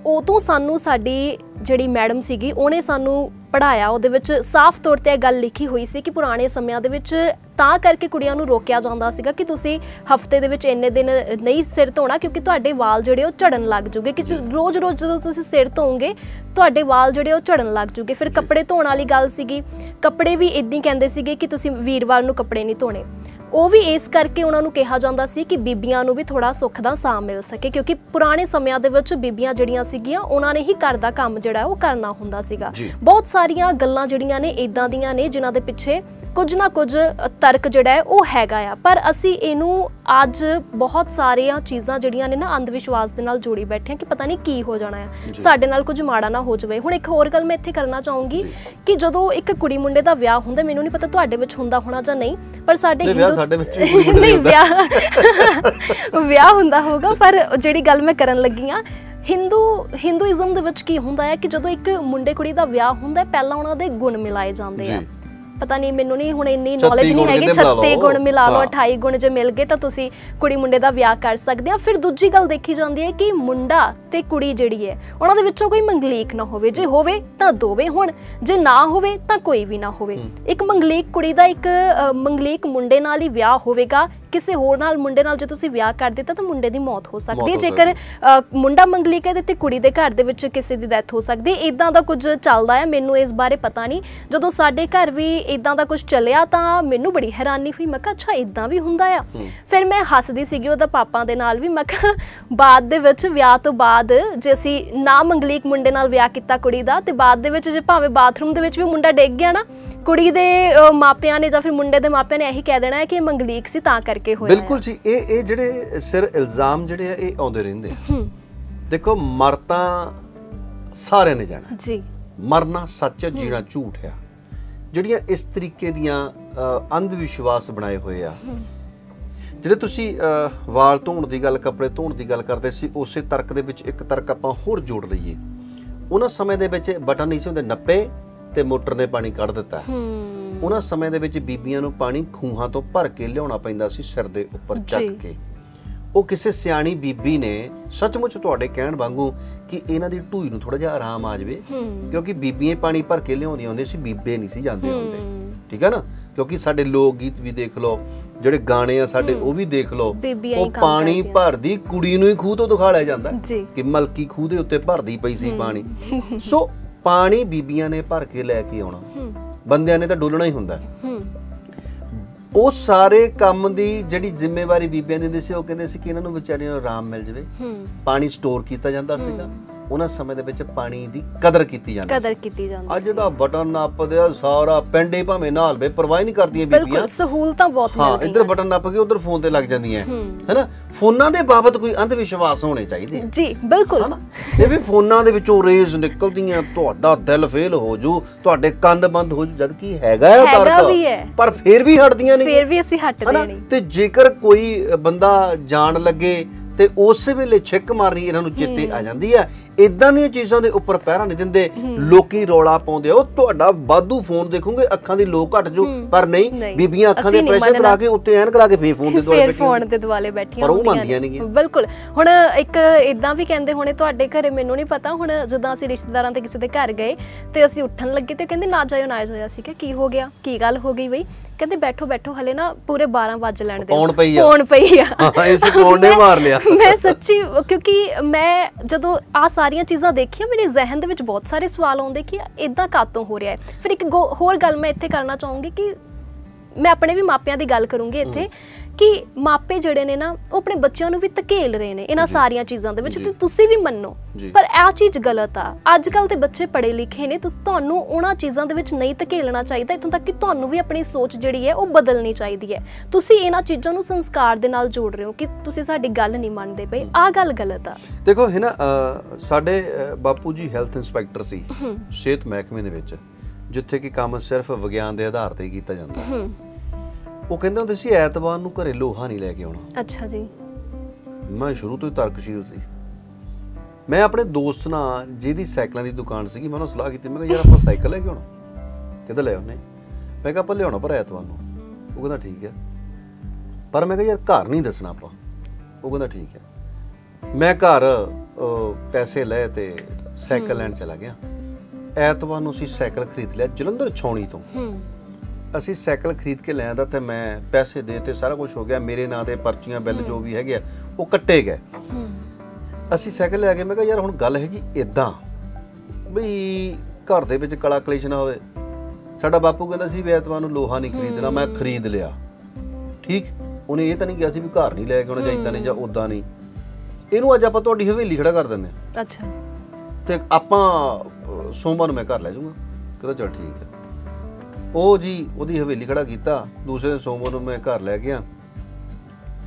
Speaker 2: ਉਦੋਂ ਸਾਨੂੰ ਸਾਡੀ ਜਿਹੜੀ ਮੈਡਮ ਸੀਗੀ ਉਹਨੇ ਸਾਨੂੰ ਪੜਾਇਆ ਉਹਦੇ ਵਿੱਚ ਸਾਫ਼ ਤੌਰ ਤੇ ਇਹ ਗੱਲ ਲਿਖੀ ਹੋਈ ਸੀ ਕਿ ਪੁਰਾਣੇ ਸਮਿਆਂ ਦੇ ਵਿੱਚ ਤਾਂ ਕਰਕੇ ਕੁੜੀਆਂ ਨੂੰ ਰੋਕਿਆ ਜਾਂਦਾ ਸੀਗਾ ਕਿ ਤੁਸੀਂ ਹਫ਼ਤੇ ਦੇ ਵਿੱਚ ਇੰਨੇ ਦਿਨ ਨਹੀਂ ਸਿਰ ਧੋਣਾ ਕਿਉਂਕਿ ਤੁਹਾਡੇ ਵਾਲ ਜਿਹੜੇ ਉਹ ਝੜਨ ਲੱਗ ਜੂਗੇ। ਕਿ ਰੋਜ਼-ਰੋਜ਼ ਜਦੋਂ ਤੁਸੀਂ ਸਿਰ ਧੋਓਗੇ ਤੁਹਾਡੇ ਵਾਲ ਜਿਹੜੇ ਉਹ ਝੜਨ ਲੱਗ ਜੂਗੇ। ਫਿਰ ਕੱਪੜੇ ਧੋਣ ਵਾਲੀ ਗੱਲ ਸੀਗੀ। ਕੱਪੜੇ ਵੀ ਇਦਾਂ ਹੀ ਕਹਿੰਦੇ ਸੀਗੇ ਕਿ ਤੁਸੀਂ ਵੀਰਵਾਰ ਨੂੰ ਕੱਪੜੇ ਨਹੀਂ ਧੋਣੇ। ਉਹ ਵੀ ਇਸ ਕਰਕੇ ਉਹਨਾਂ ਨੂੰ ਕਿਹਾ ਜਾਂਦਾ ਸੀ ਕਿ ਬੀਬੀਆਂ ਨੂੰ ਵੀ ਥੋੜਾ ਸੁੱਖ ਦਾ ਸਾਹ ਮਿਲ ਸਕੇ ਕਿਉਂਕਿ ਪੁਰਾਣੇ ਸਮਿਆਂ ਦੇ ਵਿੱਚ ਬੀਬੀਆਂ ਜਿਹੜੀਆਂ ਸੀਗੀਆਂ ਉਹਨਾਂ ਨੇ ਹੀ ਘਰ ਦਾ ਕੰਮ ਜਿਹੜਾ ਉਹ ਕਰਨਾ ਹੁੰਦਾ ਸੀਗਾ। ਬਹੁਤ ਸਾਰੀਆਂ ਗੱਲਾਂ ਜਿਹੜੀਆਂ ਨੇ ਇਦਾਂ ਦੀਆਂ ਨੇ ਜਿਨ੍ਹਾਂ ਦੇ ਪਿੱਛੇ ਕੁਝ ਨਾ ਕੁਝ ਤਰਕ ਜਿਹੜਾ ਹੈ ਉਹ ਹੈਗਾ ਆ। ਪਰ ਅਸੀਂ ਇਹਨੂੰ ਅੱਜ ਬਹੁਤ ਸਾਰੀਆਂ ਚੀਜ਼ਾਂ ਜਿਹੜੀਆਂ ਨੇ ਨਾ ਅੰਧ ਵਿਸ਼ਵਾਸ ਦੇ ਨਾਲ ਜੋੜੀ ਬੈਠੇ ਹਾਂ ਕਿ ਪਤਾ ਨਹੀਂ ਕੀ ਹੋ ਜਾਣਾ ਹੈ ਸਾਡੇ ਨਾਲ ਕੁਝ ਮਾੜਾ ਨਾ ਹੋ ਜਾਵੇ। ਹੁਣ ਇੱਕ ਹੋਰ ਗੱਲ ਮੈਂ ਇੱਥੇ ਕਰਨਾ ਚਾਹੂੰਗੀ ਕਿ ਜਦੋਂ ਇੱਕ ਕੁੜੀ ਮੁੰਡੇ ਦਾ ਵਿਆਹ ਹੁੰਦਾ ਮੈਨੂੰ ਨਹੀਂ ਪਤਾ ਤੁਹਾਡੇ ਵਿੱਚ ਹੁੰਦਾ ਹੋਣਾ ਜਾਂ ਨਹੀਂ ਪਰ ਸਾਡੇ ਹਿੰਦੂ ਨਹੀਂ ਵਿਆਹ ਵਿਆਹ ਹੁੰਦਾ ਹੋਊਗਾ ਪਰ ਜਿਹੜੀ ਗੱਲ ਮੈਂ ਕਰਨ ਲੱਗੀ ਆ ਹਿੰਦੂ ਹਿੰਦੂਇਜ਼ਮ ਦੇ ਵਿੱਚ ਕੀ ਹੁੰਦਾ ਹੈ ਕਿ ਜਦੋਂ ਇੱਕ ਮੁੰਡੇ ਕੁੜੀ ਦਾ ਵਿਆਹ ਹੁੰਦਾ ਹੈ ਪਹਿਲਾਂ ਉਹਨਾਂ ਦੇ ਗੁਣ ਮਿਲਾਏ ਜਾਂਦੇ ਆ। ਪਤਾ ਨਹੀਂ ਮੈਨੂੰ ਨਹੀਂ ਹੁਣ ਇੰਨੀ ਨੌਲੇਜ ਨਹੀਂ ਹੈਗੀ
Speaker 1: ਕਿਤੇ ਮਿਲਾ
Speaker 2: 36
Speaker 1: ਲਓ।
Speaker 2: ਗੁਣ ਮਿਲਾ ਲਓ
Speaker 1: ਹਾਂ।
Speaker 2: 28 ਗੁਣ ਜੇ ਮਿਲ ਗਏ ਤਾਂ ਤੁਸੀਂ ਕੁੜੀ ਮੁੰਡੇ ਦਾ ਵਿਆਹ ਕਰ ਸਕਦੇ ਆ ਫਿਰ ਦੂਜੀ ਗੱਲ ਦੇਖੀ ਜਾਂਦੀ ਹੈ ਕਿ ਮੁੰਡਾ ਤੇ ਕੁੜੀ ਜਿਹੜੀ ਹੈ ਉਹਨਾਂ ਦੇ ਵਿੱਚੋਂ ਕੋਈ ਮੰਗਲੀਕ ਨਾ ਹੋਵੇ ਜੇ ਹੋਵੇ ਤਾਂ ਦੋਵੇਂ ਹੋਣ ਜੇ ਨਾ ਹੋਵੇ ਤਾਂ ਕੋਈ ਵੀ ਨਾ ਹੋਵੇ ਇੱਕ ਮੰਗਲੀਕ ਕੁੜੀ ਦਾ ਇੱਕ ਮੰਗਲੀਕ ਮੁੰਡੇ ਨਾਲ ਹੀ ਵਿਆਹ ਹੋਵੇਗਾ ਕਿਸੇ ਹੋਰ ਨਾਲ ਮੁੰਡੇ ਨਾਲ ਜੇ ਤੁਸੀਂ ਵਿਆਹ ਕਰ ਦਿੱਤਾ ਤਾਂ ਮੁੰਡੇ ਦੀ ਮੌਤ ਹੋ ਸਕਦੀ ਹੈ। ਜੇਕਰ ਮੁੰਡਾ ਮੰਗਲੀਕ ਹੈ ਤੇ ਕੁੜੀ ਦੇ ਘਰ ਦੇ ਵਿੱਚ ਕਿਸੇ ਦੀ ਡੈਥ ਹੋ ਸਕਦੀ ਹੈ। ਇਦਾਂ ਦਾ ਕੁਝ ਚੱਲਦਾ ਹੈ ਮੈਨੂੰ ਇਸ ਬਾਰੇ ਪਤਾ ਨਹੀਂ। ਜਦੋਂ ਸਾਡੇ ਘਰ ਵੀ ਇਦਾਂ ਦਾ ਕੁਝ ਚੱਲਿਆ ਤਾਂ ਮੈਨੂੰ ਬੜੀ ਹੈਰਾਨੀ ਹੋਈ। ਮੈਂ ਕਿਹਾ ਅੱਛਾ ਇਦਾਂ ਵੀ ਹੁੰਦਾ ਆ। ਫਿਰ ਮੈਂ ਹੱਸਦੀ ਸੀਗੀ ਉਹਦਾ ਪਾਪਾ ਦੇ ਨਾਲ ਵੀ। ਮੈਂ ਕਿਹਾ ਬਾਅਦ ਦੇ ਵਿੱਚ ਵਿਆਹ ਤੋਂ ਬਾਅਦ ਜੇ ਅਸੀਂ ਨਾ ਮੰਗਲੀਕ ਮੁੰਡੇ ਨਾਲ ਵਿਆਹ ਕੀਤਾ ਕੁੜੀ ਦਾ ਤੇ ਬਾਅਦ ਦੇ ਵਿੱਚ ਜੇ ਭਾਵੇਂ ਬਾਥਰੂਮ ਦੇ ਵਿੱਚ ਵੀ ਮੁੰਡਾ ਡਿੱਗ ਗਿਆ ਨਾ ਕੁੜੀ ਦੇ ਮਾਪਿਆਂ ਨੇ ਜਾਂ ਫਿਰ ਮੁੰਡੇ ਦੇ ਮਾਪਿਆਂ ਨੇ ਇਹੀ ਕਹਿ ਦੇਣਾ ਹੈ ਕਿ ਮੰਗਲੀਕ ਸੀ ਤਾਂ ਕਰਕੇ ਹੋਇਆ
Speaker 1: ਬਿਲਕੁਲ ਜੀ ਇਹ ਇਹ ਜਿਹੜੇ ਸਿਰ ਇਲਜ਼ਾਮ ਜਿਹੜੇ ਆ ਇਹ ਆਉਂਦੇ ਰਹਿੰਦੇ ਆ।
Speaker 2: ਹੂੰ।
Speaker 1: ਦੇਖੋ ਮਰ ਤਾਂ ਸਾਰਿਆਂ ਨੇ ਜਾਣਾ।
Speaker 2: ਜੀ।
Speaker 1: ਮਰਨਾ ਸੱਚ ਹੈ। ਜੀਣਾ ਝੂਠ ਆ। ਜਿਹੜੀਆਂ ਇਸ ਤਰੀਕੇ ਦੀਆਂ ਅੰਧ ਵਿਸ਼ਵਾਸ ਬਣਾਏ ਹੋਏ ਆ। ਜਿਹੜੇ ਤੁਸੀਂ ਵਾਲ ਧੋਣ ਦੀ ਗੱਲ ਕੱਪੜੇ ਧੋਣ ਦੀ ਗੱਲ ਕਰਦੇ ਸੀ ਉਸੇ ਤਰਕ ਦੇ ਵਿੱਚ ਇੱਕ ਤਰਕ ਆਪਾਂ ਹੋਰ ਜੋੜ ਲਈਏ। ਉਹਨਾਂ ਸਮੇਂ ਦੇ ਵਿੱਚ ਬਟਨ ਨਹੀਂ ਸੀ ਹੁੰਦੇ ਨੱਪੇ ਤੇ ਮੋਟਰ ਨੇ ਪਾਣੀ ਕੱਢ ਦਿੱਤਾ।
Speaker 2: ਹੂੰ।
Speaker 1: ਉਹਨਾਂ ਸਮੇਂ ਦੇ ਵਿੱਚ ਬੀਬੀਆਂ ਨੂੰ ਪਾਣੀ ਖੂਹਾਂ ਤੋਂ ਭਰ ਕੇ ਲਿਆਉਣਾ ਪੈਂਦਾ ਸੀ ਸਿਰ ਦੇ ਉੱਪਰ ਚੱਕ। ਕੇ। ਉਹ ਕਿਸੇ ਸਿਆਣੀ ਬੀਬੀ ਨੇ ਸੱਚਮੁੱਚ ਤੁਹਾਡੇ ਕਹਿਣ ਵਾਂਗੂ ਕਿ ਇਹਨਾਂ ਦੀ ਢੂਈ ਨੂੰ ਥੋੜਾ ਜਿਹਾ ਆਰਾਮ ਆ ਜਾਵੇ ਕਿਉਂਕਿ ਬੀਬੀਆਂ ਪਾਣੀ ਭਰ ਕੇ ਲਿਆਉਂਦੀਆਂ ਹੁੰਦੀਆਂ ਸੀ ਬੀਬੇ ਨਹੀਂ ਸੀ ਜਾਂਦੇ ਹੁੰਦੇ। ਠੀਕ ਹੈ ਨਾ? ਕਿਉਂਕਿ ਸਾਡੇ ਲੋਕ ਗੀਤ ਵੀ ਦੇਖ ਲਓ ਜਿਹੜੇ ਗਾਣੇ ਆ ਸਾਡੇ ਉਹ ਵੀ ਦੇਖ ਲਓ। ਉਹ ਪਾਣੀ। ਭਰਦੀ ਕੁੜੀ ਨੂੰ ਹੀ ਖੂਹ ਤੋਂ ਦਿਖਾ ਲਿਆ ਜਾਂਦਾ। ਕਿ ਮਲਕੀ ਖੂਹ ਦੇ ਉੱਤੇ ਭਰਦੀ ਪਈ ਸੀ ਪਾਣੀ। ਸੋ ਪਾਣੀ ਬੀਬੀਆਂ ਨੇ ਭਰ ਕੇ ਲੈ ਕੇ ਆਉਣਾ। ਬੰਦਿਆਂ ਨੇ ਤਾਂ ਡੋਲਣਾ ਹੀ ਹੁੰਦਾ। ਉਹ ਸਾਰੇ ਕੰਮ ਦੀ ਜਿਹੜੀ ਜ਼ਿੰਮੇਵਾਰੀ ਬੀਬੀਆਂ ਦੀ ਹੁੰਦੀ ਸੀ ਉਹ ਕਹਿੰਦੇ ਸੀ ਕਿ ਇਹਨਾਂ ਨੂੰ ਵਿਚਾਰੀਆਂ ਨੂੰ ਆਰਾਮ ਮਿਲ ਜਾਵੇ। ਪਾਣੀ ਸਟੋਰ ਕੀਤਾ ਜਾਂਦਾ ਸੀਗਾ। ਉਹਨਾਂ ਸਮੇਂ ਦੇ ਵਿੱਚ ਪਾਣੀ ਦੀ ਕਦਰ ਕੀਤੀ ਜਾਂਦੀ
Speaker 2: ਕਦਰ ਕੀਤੀ ਜਾਂਦੀ
Speaker 1: ਅੱਜ ਦਾ ਬਟਨ ਨੱਪਦੇ ਆ ਸਾਰਾ ਪਿੰਡ ਹੀ ਭਾਵੇਂ ਨਾਲ ਵੇ ਪਰਵਾਹ ਹੀ ਨਹੀਂ ਕਰਦੀਆਂ ਬੀਬੀਆਂ।
Speaker 2: ਬਿਲਕੁਲ ਸਹੂਲਤਾਂ ਬਹੁਤ
Speaker 1: ਹਾਂ
Speaker 2: ਮਿਲਦੀਆਂ।
Speaker 1: ਇੱਧਰ ਬਟਨ ਨੱਪ ਕੇ ਉਧਰ ਫੋਨ ਤੇ ਲੱਗ ਜਾਂਦੀਆਂ।
Speaker 2: ਹੂੰ।
Speaker 1: ਹੈਨਾ? ਫੋਨਾਂ ਦੇ ਬਾਬਤ ਕੋਈ ਅੰਧ ਵਿਸ਼ਵਾਸ ਹੋਣੇ ਚਾਹੀਦੇ ਆ।
Speaker 2: ਜੀ ਬਿਲਕੁਲ।
Speaker 1: ਇਹ ਵੀ ਫੋਨਾਂ ਦੇ ਵਿੱਚੋਂ ਰੇਜ਼ ਨਿਕਲਦੀਆਂ ਤੁਹਾਡਾ ਦਿਲ ਫੇਲ ਹੋ ਜੂ ਤੁਹਾਡੇ ਕੰਨ ਬੰਦ ਹੋ ਜੂ ਜਦ ਕੀ ਹੈਗਾ ਹੈ
Speaker 2: ਵੀ ਹੈ।
Speaker 1: ਪਰ ਫੇਰ ਵੀ ਹਟਦੀਆਂ ਨਹੀਂ।
Speaker 2: ਫੇਰ ਵੀ ਅਸੀਂ ਹਟਦੇ ਨਹੀਂ।
Speaker 1: ਤੇ ਜੇਕਰ ਕੋਈ ਬੰਦਾ ਜਾਣ ਲੱਗੇ ਤੇ ਉਸੇ ਵੇਲੇ ਛਿੱਕ ਮਾਰਨੀ ਇਹਨਾਂ ਨੂੰ ਚੇਤੇ ਆ ਜਾਂਦੀ ਆ। ਇਦਾਂ ਦੀਆਂ ਚੀਜ਼ਾਂ ਦੇ ਉੱਪਰ ਪਹਿਰਾ ਨਹੀਂ ਦਿੰਦੇ ਲੋਕੀ ਰੌਲਾ ਪਾਉਂਦੇ ਆ ਉਹ ਤੁਹਾਡਾ ਬਾਦੂ ਫੋਨ ਦੇਖੋਗੇ ਅੱਖਾਂ ਦੀ ਲੋ ਘਟ ਜੂ ਪਰ ਨਹੀਂ। ਬੀਬੀਆਂ ਅੱਖਾਂ ਦੇ ਪ੍ਰੈਸ਼ਰ ਕਰਾ। ਕੇ ਉੱਤੇ ਐਨ ਕਰਾ ਕੇ ਫੇਰ ਫੋਨ ਦੇ ਦੁਆਲੇ ਬੈਠੀਆਂ
Speaker 2: ਫੋਨ ਦੇ ਦੁਆਲੇ ਬੈਠੀਆਂ ਹੁੰਦੀਆਂ ਨੇ। ਬਿਲਕੁਲ ਹੁਣ ਇੱਕ ਇਦਾਂ ਵੀ ਕਹਿੰਦੇ ਹੋਣੇ ਤੁਹਾਡੇ ਘਰੇ ਮੈਨੂੰ ਨਹੀਂ ਪਤਾ ਹੁਣ ਜਦੋਂ ਅਸੀਂ ਰਿਸ਼ਤੇਦਾਰਾਂ ਤੇ ਕਿਸੇ ਦੇ ਘਰ ਗਏ ਤੇ ਅਸੀਂ ਉੱਠਣ ਲੱਗੇ ਤੇ ਕਹਿੰਦੇ ਨਾ ਜਾਇਓ ਨਾ ਜਾਇਓ ਅਸੀਂ ਕਿਹਾ ਕੀ ਹੋ ਗਿਆ ਕੀ ਗੱਲ ਹੋ ਗਈ ਬਈ ਕਹਿੰਦੇ ਬੈਠੋ ਬੈਠੋ ਹਲੇ ਨਾ ਪੂਰੇ 12 ਵਜ ਲੈਣ ਦੇ
Speaker 1: ਪੌਣ ਪਈ ਆ। ਇਸ ਪੌਣ ਨੇ ਮਾਰ ਲਿਆ।
Speaker 2: ਮੈਂ ਸੱਚੀ ਕਿਉਂਕਿ ਮੈਂ ਜਦੋਂ ਆ ਸਾਰੀਆਂ ਚੀਜ਼ਾਂ ਦੇਖੀਆਂ, ਮੇਰੇ ਜ਼ਿਹਨ ਦੇ ਵਿੱਚ ਬਹੁਤ ਸਾਰੇ ਸਵਾਲ ਆਉਂਦੇ ਕਿ ਇਦਾਂ ਕਾਤੋਂ ਹੋ ਰਿਹਾ ਹੈ। ਫਿਰ ਇੱਕ ਹੋਰ ਗੱਲ ਮੈਂ ਇੱਥੇ ਕਰਨਾ ਚਾਹੂੰਗੀ ਕਿ ਮੈਂ ਆਪਣੇ ਵੀ ਮਾਪਿਆਂ ਦੀ ਗੱਲ ਕਰੂੰਗੀ ਇੱਥੇ। ਕਿ ਮਾਪੇ ਜਿਹੜੇ ਨੇ ਨਾ ਉਹ ਆਪਣੇ ਬੱਚਿਆਂ ਨੂੰ ਵੀ ਧਕੇਲ ਰਹੇ ਨੇ ਇਹਨਾਂ ਸਾਰੀਆਂ ਚੀਜ਼ਾਂ ਦੇ ਵਿੱਚ। ਤੇ ਤੁਸੀਂ ਵੀ ਮੰਨੋ। ਪਰ ਇਹ ਚੀਜ਼ ਗਲਤ ਆ। ਅੱਜ ਕੱਲ ਦੇ ਬੱਚੇ ਪੜ੍ਹੇ ਲਿਖੇ ਨੇ ਤੁਸੀਂ ਤੁਹਾਨੂੰ ਉਹਨਾਂ ਚੀਜ਼ਾਂ ਦੇ ਵਿੱਚ ਨਹੀਂ ਧਕੇਲਣਾ ਚਾਹੀਦਾ ਇਥੋਂ ਤੱਕ ਕਿ ਤੁਹਾਨੂੰ ਵੀ ਆਪਣੀ ਸੋਚ ਜਿਹੜੀ ਹੈ ਉਹ ਬਦਲਣੀ ਚਾਹੀਦੀ ਹੈ। ਤੁਸੀਂ ਇਹਨਾਂ ਚੀਜ਼ਾਂ ਨੂੰ ਸੰਸਕਾਰ ਦੇ ਨਾਲ ਜੋੜ ਰਹੇ ਹੋ ਕਿ ਤੁਸੀਂ ਸਾਡੀ ਗੱਲ ਨਹੀਂ ਮੰਨਦੇ ਪਏ। ਆਹ ਗੱਲ ਗਲਤ ਆ।
Speaker 1: ਦੇਖੋ ਹੈ ਨਾ ਸਾਡੇ ਬਾਪੂ ਜੀ ਹੈਲਥ ਇੰਸਪੈਕਟਰ ਸੀ ਸਿਹਤ ਮਹਿਕਮੇ ਦੇ ਵਿੱਚ ਜਿੱਥੇ ਕਿ ਕੰਮ ਸਿਰਫ ਵਿਗਿਆਨ ਦੇ ਆਧਾਰ ਤੇ ਕੀਤਾ ਜਾਂਦਾ।
Speaker 2: ਹੂੰ।
Speaker 1: ਉਹ ਕਹਿੰਦੇ ਹੁੰਦੇ ਸੀ ਐਤਵਾਰ ਨੂੰ ਘਰੇ ਲੋਹਾ ਨਹੀਂ ਲੈ ਕੇ ਆਉਣਾ।
Speaker 2: ਅੱਛਾ ਜੀ।
Speaker 1: ਮੈਂ ਸ਼ੁਰੂ ਤੋਂ ਹੀ ਤਰਕਸ਼ੀਲ ਸੀ। ਮੈਂ ਆਪਣੇ ਦੋਸਤ ਨਾਲ ਜਿਹਦੀ ਸਾਈਕਲਾਂ ਦੀ ਦੁਕਾਨ ਸੀਗੀ ਮੈਂ ਉਹਨੂੰ ਸਲਾਹ ਕੀਤੀ ਮੈਂ ਕਿਹਾ ਯਾਰ ਆਪਾਂ ਸਾਈਕਲ ਲੈ ਕੇ ਆਉਣਾ। ਕਿਤੇ ਲੈ ਆਉਨੇ ਮੈਂ ਕਿਹਾ ਆਪਾਂ ਲਿਆਉਣਾ ਪਰ ਐਤਵਾਰ ਨੂੰ। ਉਹ ਕਹਿੰਦਾ ਠੀਕ ਹੈ। ਪਰ ਮੈਂ ਕਿਹਾ ਯਾਰ ਘਰ ਨਹੀਂ ਦੱਸਣਾ ਆਪਾਂ। ਉਹ ਕਹਿੰਦਾ ਠੀਕ ਹੈ। ਮੈਂ ਘਰ ਪੈਸੇ ਲਏ ਤੇ ਸਾਈਕਲ ਲੈਣ ਚਲਾ ਗਿਆ। ਐਤਵਾਰ ਨੂੰ ਅਸੀਂ ਸਾਈਕਲ ਖਰੀਦ ਲਿਆ ਜਲੰਧਰ ਛਾਉਣੀ ਤੋਂ।
Speaker 2: ਹੂੰ।
Speaker 1: ਅਸੀਂ ਸਾਈਕਲ ਖਰੀਦ ਕੇ ਲੈ ਆਂਦਾ ਤੇ ਮੈਂ ਪੈਸੇ ਦੇ ਤੇ ਸਾਰਾ ਕੁਝ ਹੋ ਗਿਆ ਮੇਰੇ ਨਾਂ ਤੇ ਪਰਚੀਆਂ ਬਿੱਲ ਜੋ ਵੀ ਹੈਗੇ ਆ ਉਹ ਕੱਟੇ ਗਏ। ਅਸੀਂ ਸਾਈਕਲ ਲੈ ਕੇ ਮੈਂ ਕਿਹਾ ਯਾਰ ਹੁਣ ਗੱਲ ਹੈਗੀ ਇਦਾਂ ਬਈ ਘਰ ਦੇ ਵਿੱਚ ਕਲਾ ਕਲੇਸ਼ ਨਾ ਹੋਵੇ। ਸਾਡਾ ਬਾਪੂ ਕਹਿੰਦਾ ਸੀ ਵੀ ਐਤਵਾਰ ਨੂੰ ਲੋਹਾ ਨਹੀਂ ਖਰੀਦਣਾ ਮੈਂ ਖਰੀਦ ਲਿਆ। ਠੀਕ? ਉਹਨੇ ਇਹ ਤਾਂ ਨਹੀਂ ਕਿਹਾ ਸੀ ਵੀ ਘਰ ਨਹੀਂ ਲੈ ਕੇ ਆਉਣਾ ਜਾਂ ਇਦਾਂ ਨਹੀਂ ਜਾਂ ਉਦਾਂ ਨਹੀਂ। ਇਹਨੂੰ ਅੱਜ ਆਪਾਂ ਤੁਹਾਡੀ ਹਵੇਲੀ ਖੜਾ ਕਰ ਦਿੰਦੇ ਹਾਂ।
Speaker 2: ਅੱਛਾ।
Speaker 1: ਤੇ ਆਪਾਂ ਸੋਮਵਾਰ ਨੂੰ ਮੈਂ ਘਰ ਲੈ ਜਾਊਂਗਾ। ਕਹਿੰਦਾ ਚਲ ਠੀਕ ਹੈ। ਉਹ ਜੀ ਉਹਦੀ ਹਵੇਲੀ ਖੜਾ ਕੀਤਾ ਦੂਸਰੇ ਦਿਨ ਸੋਮਵਾਰ ਨੂੰ ਮੈਂ ਘਰ ਲੈ ਗਿਆ।